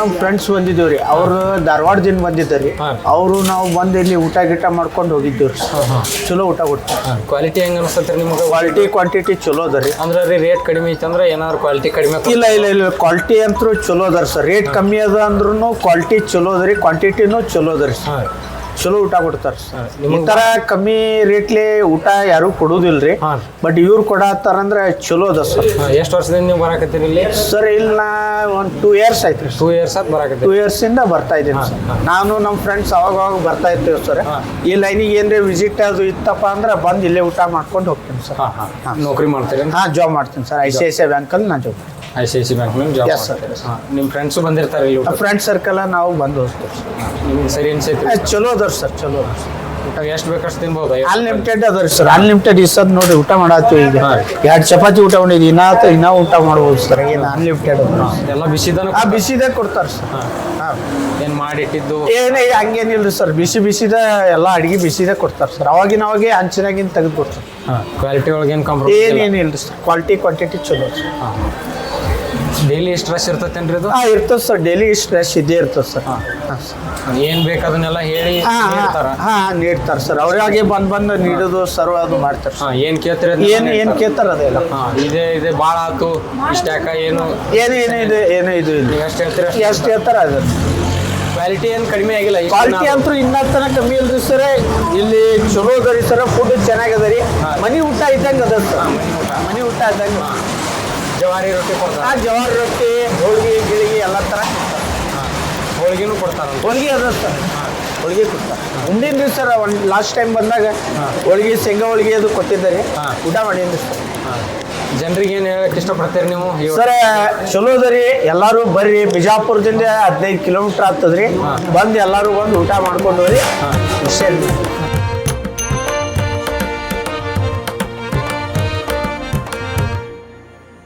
C: ನಮ್ಮ ಫ್ರೆಂಡ್ಸ್ ಬಂದಿದ್ದೀವಿ ರೀ ಅವರು ಧಾರವಾಡದಿಂದ ಬಂದಿದ್ದಾರೆ.
D: ರೀ.
C: ಅವರು ನಾವು ಬಂದು ಇಲ್ಲಿ ಊಟ ಗೀಟ ಮಾಡ್ಕೊಂಡು ಹೋಗಿದ್ದೆವು ರೀ ಚಲೋ ಊಟ ಕೊಟ್ಟು
D: ಕ್ವಾಲಿಟಿ ಹೆಂಗೆ ಅನಿಸ್ತೈತೆ ನಿಮ್ಗೆ?
C: ಕ್ವಾಲಿಟಿ ಕ್ವಾಂಟಿಟಿ ಚಲೋ ಅದ ರೀ.
D: ಅಂದ್ರೆ ರೀ ರೇಟ್ ಕಡಿಮೆ ಐತೆ ಅಂದ್ರೆ ಏನಾದ್ರು ಕ್ವಾಲಿಟಿ ಕಡಿಮೆ
C: ಇಲ್ಲ ಇಲ್ಲ ಇಲ್ಲ. ಕ್ವಾಲಿಟಿ ಅಂತೂ ಚಲೋ ಅದ ಸರ್. ರೇಟ್ ಕಮ್ಮಿ ಅದ ಅಂದ್ರೂ ಕ್ವಾಲಿಟಿ ಚಲೋ ಅದ ರೀ. ಕ್ವಾಂಟಿಟಿನೂ ಚಲೋ ಅದ ರೀ. ಚಲೋ ಊಟ ಕೊಡ್ತಾರೆ. ಈ ಥರ ಕಮ್ಮಿ ರೇಟ್ಲಿ ಊಟ ಯಾರು ಕೊಡುವುದಿಲ್ಲ ರೀ ಬಟ್ ಇವ್ರು ಕೊಡತ್ತಾರಂದ್ರೆ ಚಲೋ ಅದ ಸರ್.
D: ಎಷ್ಟು ವರ್ಷದಿಂದ ನೀವು ಬರಾಕತ್ತೀರಿ ಇಲ್ಲಿ?
C: ಸರ್ ಇಲ್ಲಿ ನಾ ಒಂದು ಟೂ ಇಯರ್ಸ್ ಆಯ್ತು
D: ಟೂ ಇಯರ್ಸ್ ಆತ್
C: ಟೂ
D: ಇಯರ್ಸ್
C: ಇಯರ್ಸಿಂದ ಬರ್ತಾ ಇದ್ದೀನಿ ಸರ್. ನಾನು ನಮ್ಮ ಫ್ರೆಂಡ್ಸ್ ಅವಾಗ ಅವಾಗ ಬರ್ತಾ ಇರ್ತೀವಿ ಸರ್. ಈ ಲೈನಿಗೆ ಏನ್ರಿ ವಿಸಿಟ್ ಅದು ಇತ್ತಪ್ಪ ಅಂದ್ರೆ ಬಂದು ಇಲ್ಲೇ ಊಟ ಮಾಡ್ಕೊಂಡು ಹೋಗ್ತೀನಿ ಸರ್.
D: ಹಾಂ ಹಾಂ. ನೌಕರಿ ಮಾಡ್ತೀರಿ
C: ಹಾ ಜಾಬ್ ಮಾಡ್ತೀನಿ sir. I C I C I ಬ್ಯಾಂಕಲ್ಲಿ ನಾನು job
D: I C I C bank job sir ನಿಮ್ಮ ಫ್ರೆಂಡ್ಸು ಬಂದಿರ್ತಾರೆ ಇಲ್ಲಿ
C: ಫ್ರೆಂಡ್ ಸರ್ಕಲ್ ನಾವು ಬಂದು ಹೋಗ್ತೀವಿ ಸರ್.
D: ನಿಮ್ಗೆ ಸರಿ ಅನ್ಸೈತಿ
C: ಚಲೋ ಚಲೋ ಅದಾರ ಸರ್ ಚಲೋ
D: ಊಟ ಎಷ್ಟು ಬೇಕಷ್ಟು ತಿನ್ಬೋದು
C: ಅನ್ಲಿಮಿಟೆಡ್ ಅದ ರೀ ಸರ್ ಅನ್ಲಿಮಿಟೆಡ್ ಇಸದ್ ನೋಡಿ ಊಟ ಮಾಡತ್ತೀವಿ ಈಗ.
D: ಹಾ.
C: ಎರಡು ಚಪಾತಿ ಊಟ ಮಾಡಿದ್ವಿ ಇನ್ನ ಇನ್ನ ಊಟ ಮಾಡ್ಬೋದು ಸರ್ ಏನು ಅನ್ಲಿಮಿಟೆಡ್
D: ಎಲ್ಲ ಬಿಸಿದನ
C: ಆ ಬಿಸಿದೇ ಕೊಡ್ತಾರೆ ಸರ್. ಹಾಂ.
D: ಏನು ಮಾಡಿಟ್ಟಿದ್ದು?
C: ಏನೇ ಹಂಗೇನಿಲ್ಲ ಸರ್ ಬಿಸಿ ಬಿಸಿದ ಎಲ್ಲ ಅಡಿಗೆ ಬಿಸಿದೇ ಕೊಡ್ತಾರೆ ಸರ್. ಅವಾಗಿನ ಅವಾಗೆ ಹಂಚಿನಾಗಿನ ತೆಗೆದು ಕೊಡ್ತಾರೆ
D: ಹಾಂ ಕ್ವಾಲಿಟಿ ಒಳಗೆ ಏನು ಕಾಂಪ್ರಮೈಸ್
C: ಏನೇನಿಲ್ಲ ಸರ್ ಕ್ವಾಲಿಟಿ ಕ್ವಾಂಟಿಟಿ ಚಲೋ ಸರ್
D: ಡೈಲಿ ಸ್ಟ್ರೆಸ್ ಇರ್ತೈತೇನ್ರಿ ಇದು?
C: ಹಾಂ ಇರ್ತದೆ ಸರ್ ಡೈಲಿ ಸ್ಟ್ರೆಸ್ ಇದ್ದೇ ಇರ್ತದೆ ಸರ್ ಹಾಂ.
D: ಏನು ಬೇಕು ಅದನ್ನೆಲ್ಲ ಹೇಳಿ ನೀಡ್ತಾರ?
C: ಹಾಂ ನೀಡ್ತಾರೆ ಸರ್ ಅವ್ರಾಗೆ ಬಂದು ಬಂದು ನೀಡೋದು ಸರ್ವ ಅದು ಮಾಡ್ತಾರೆ
D: ಹಾಂ ಏನು ಕೇಳ್ತೀರಿ
C: ಏನು ಏನು ಕೇಳ್ತಾರೆ ಅದೆಲ್ಲ?
D: ಹಾಂ ಇದೇ ಇದೆ ಭಾಳ ಆತು. ಇಷ್ಟಾಕ ಏನು
C: ಏನು ಏನು ಇದೆ ಏನು ಇದು ಇಲ್ಲ.
D: ನೀವು ಎಷ್ಟು ಹೇಳ್ತೀರ?
C: ಎಷ್ಟು ಹೇಳ್ತಾರೆ ಅದು?
D: ಕ್ವಾಲಿಟಿ ಏನು ಕಡಿಮೆ ಆಗಿಲ್ಲ ಇಷ್ಟು
C: ಕ್ವಾಲಿಟಿ
D: ನಾವು-
C: ಅಂತೂ ಇನ್ನೂ ತನಕ ಕಮ್ಮಿ ಇಲ್ರಿ ಸರ್ ಇಲ್ಲಿ ಚಲೋ ಅದ ರೀ ಸರ್ ಫುಡ್ ಚೆನ್ನಾಗದ ರೀ. ಮನೆ ಊಟ ಇದ್ದಂಗೆ ಅದ ಸರ್
D: ಹಾಂ, ಮನೆ ಊಟ.
C: ಮನಿ ಊಟ ಇದ್ದಂಗೆ
D: ಜವಾರಿ ರೊಟ್ಟಿ ಕೊಡ್ತಾರೆ.
C: ಜವಾರಿ ರೊಟ್ಟಿ ಹೋಳಿಗೆ ಗಿಳಿಗೆ ಎಲ್ಲ ಥರ
D: ಹೋಳಿಗೆನೂ ಕೊಡ್ತಾರೆ
C: ಹೋಳಿಗೆ ಅದ ಸರ್ ಹೋಳಿಗೆ ಕೊಡ್ತಾರೆ. ಮುಂದಿನ ಸರ್ ಒಂದು ಲಾಸ್ಟ್ ಟೈಮ್ ಬಂದಾಗ ಹೋಳಿಗೆ ಶೇಂಗಾ ಹೋಳಿಗೆ ಅದು ಕೊಟ್ಟಿದ್ದಾರೆ. ಊಟ ಮಾಡಿ ಸರ್
D: ಜನರಿಗೆ ಏನು ಹೇಳಕ್ಕೆ ಇಷ್ಟಪಡ್ತೀರಿ ನೀವು?
C: ಸರ್ ಚಲೋ ಅದ ರೀ. ಎಲ್ಲರೂ ಬರ್ರಿ. ಬಿಜಾಪುರದಿಂದ ಹದಿನೈದು ಕಿಲೋಮೀಟ್ರ್ ಆಗ್ತದ್ರಿ. ಬಂದು ಎಲ್ಲರೂ ಬಂದು ಊಟ ಮಾಡ್ಕೊಂಡು ಹೋಗ್ರಿ. ಇಷ್ಟೇ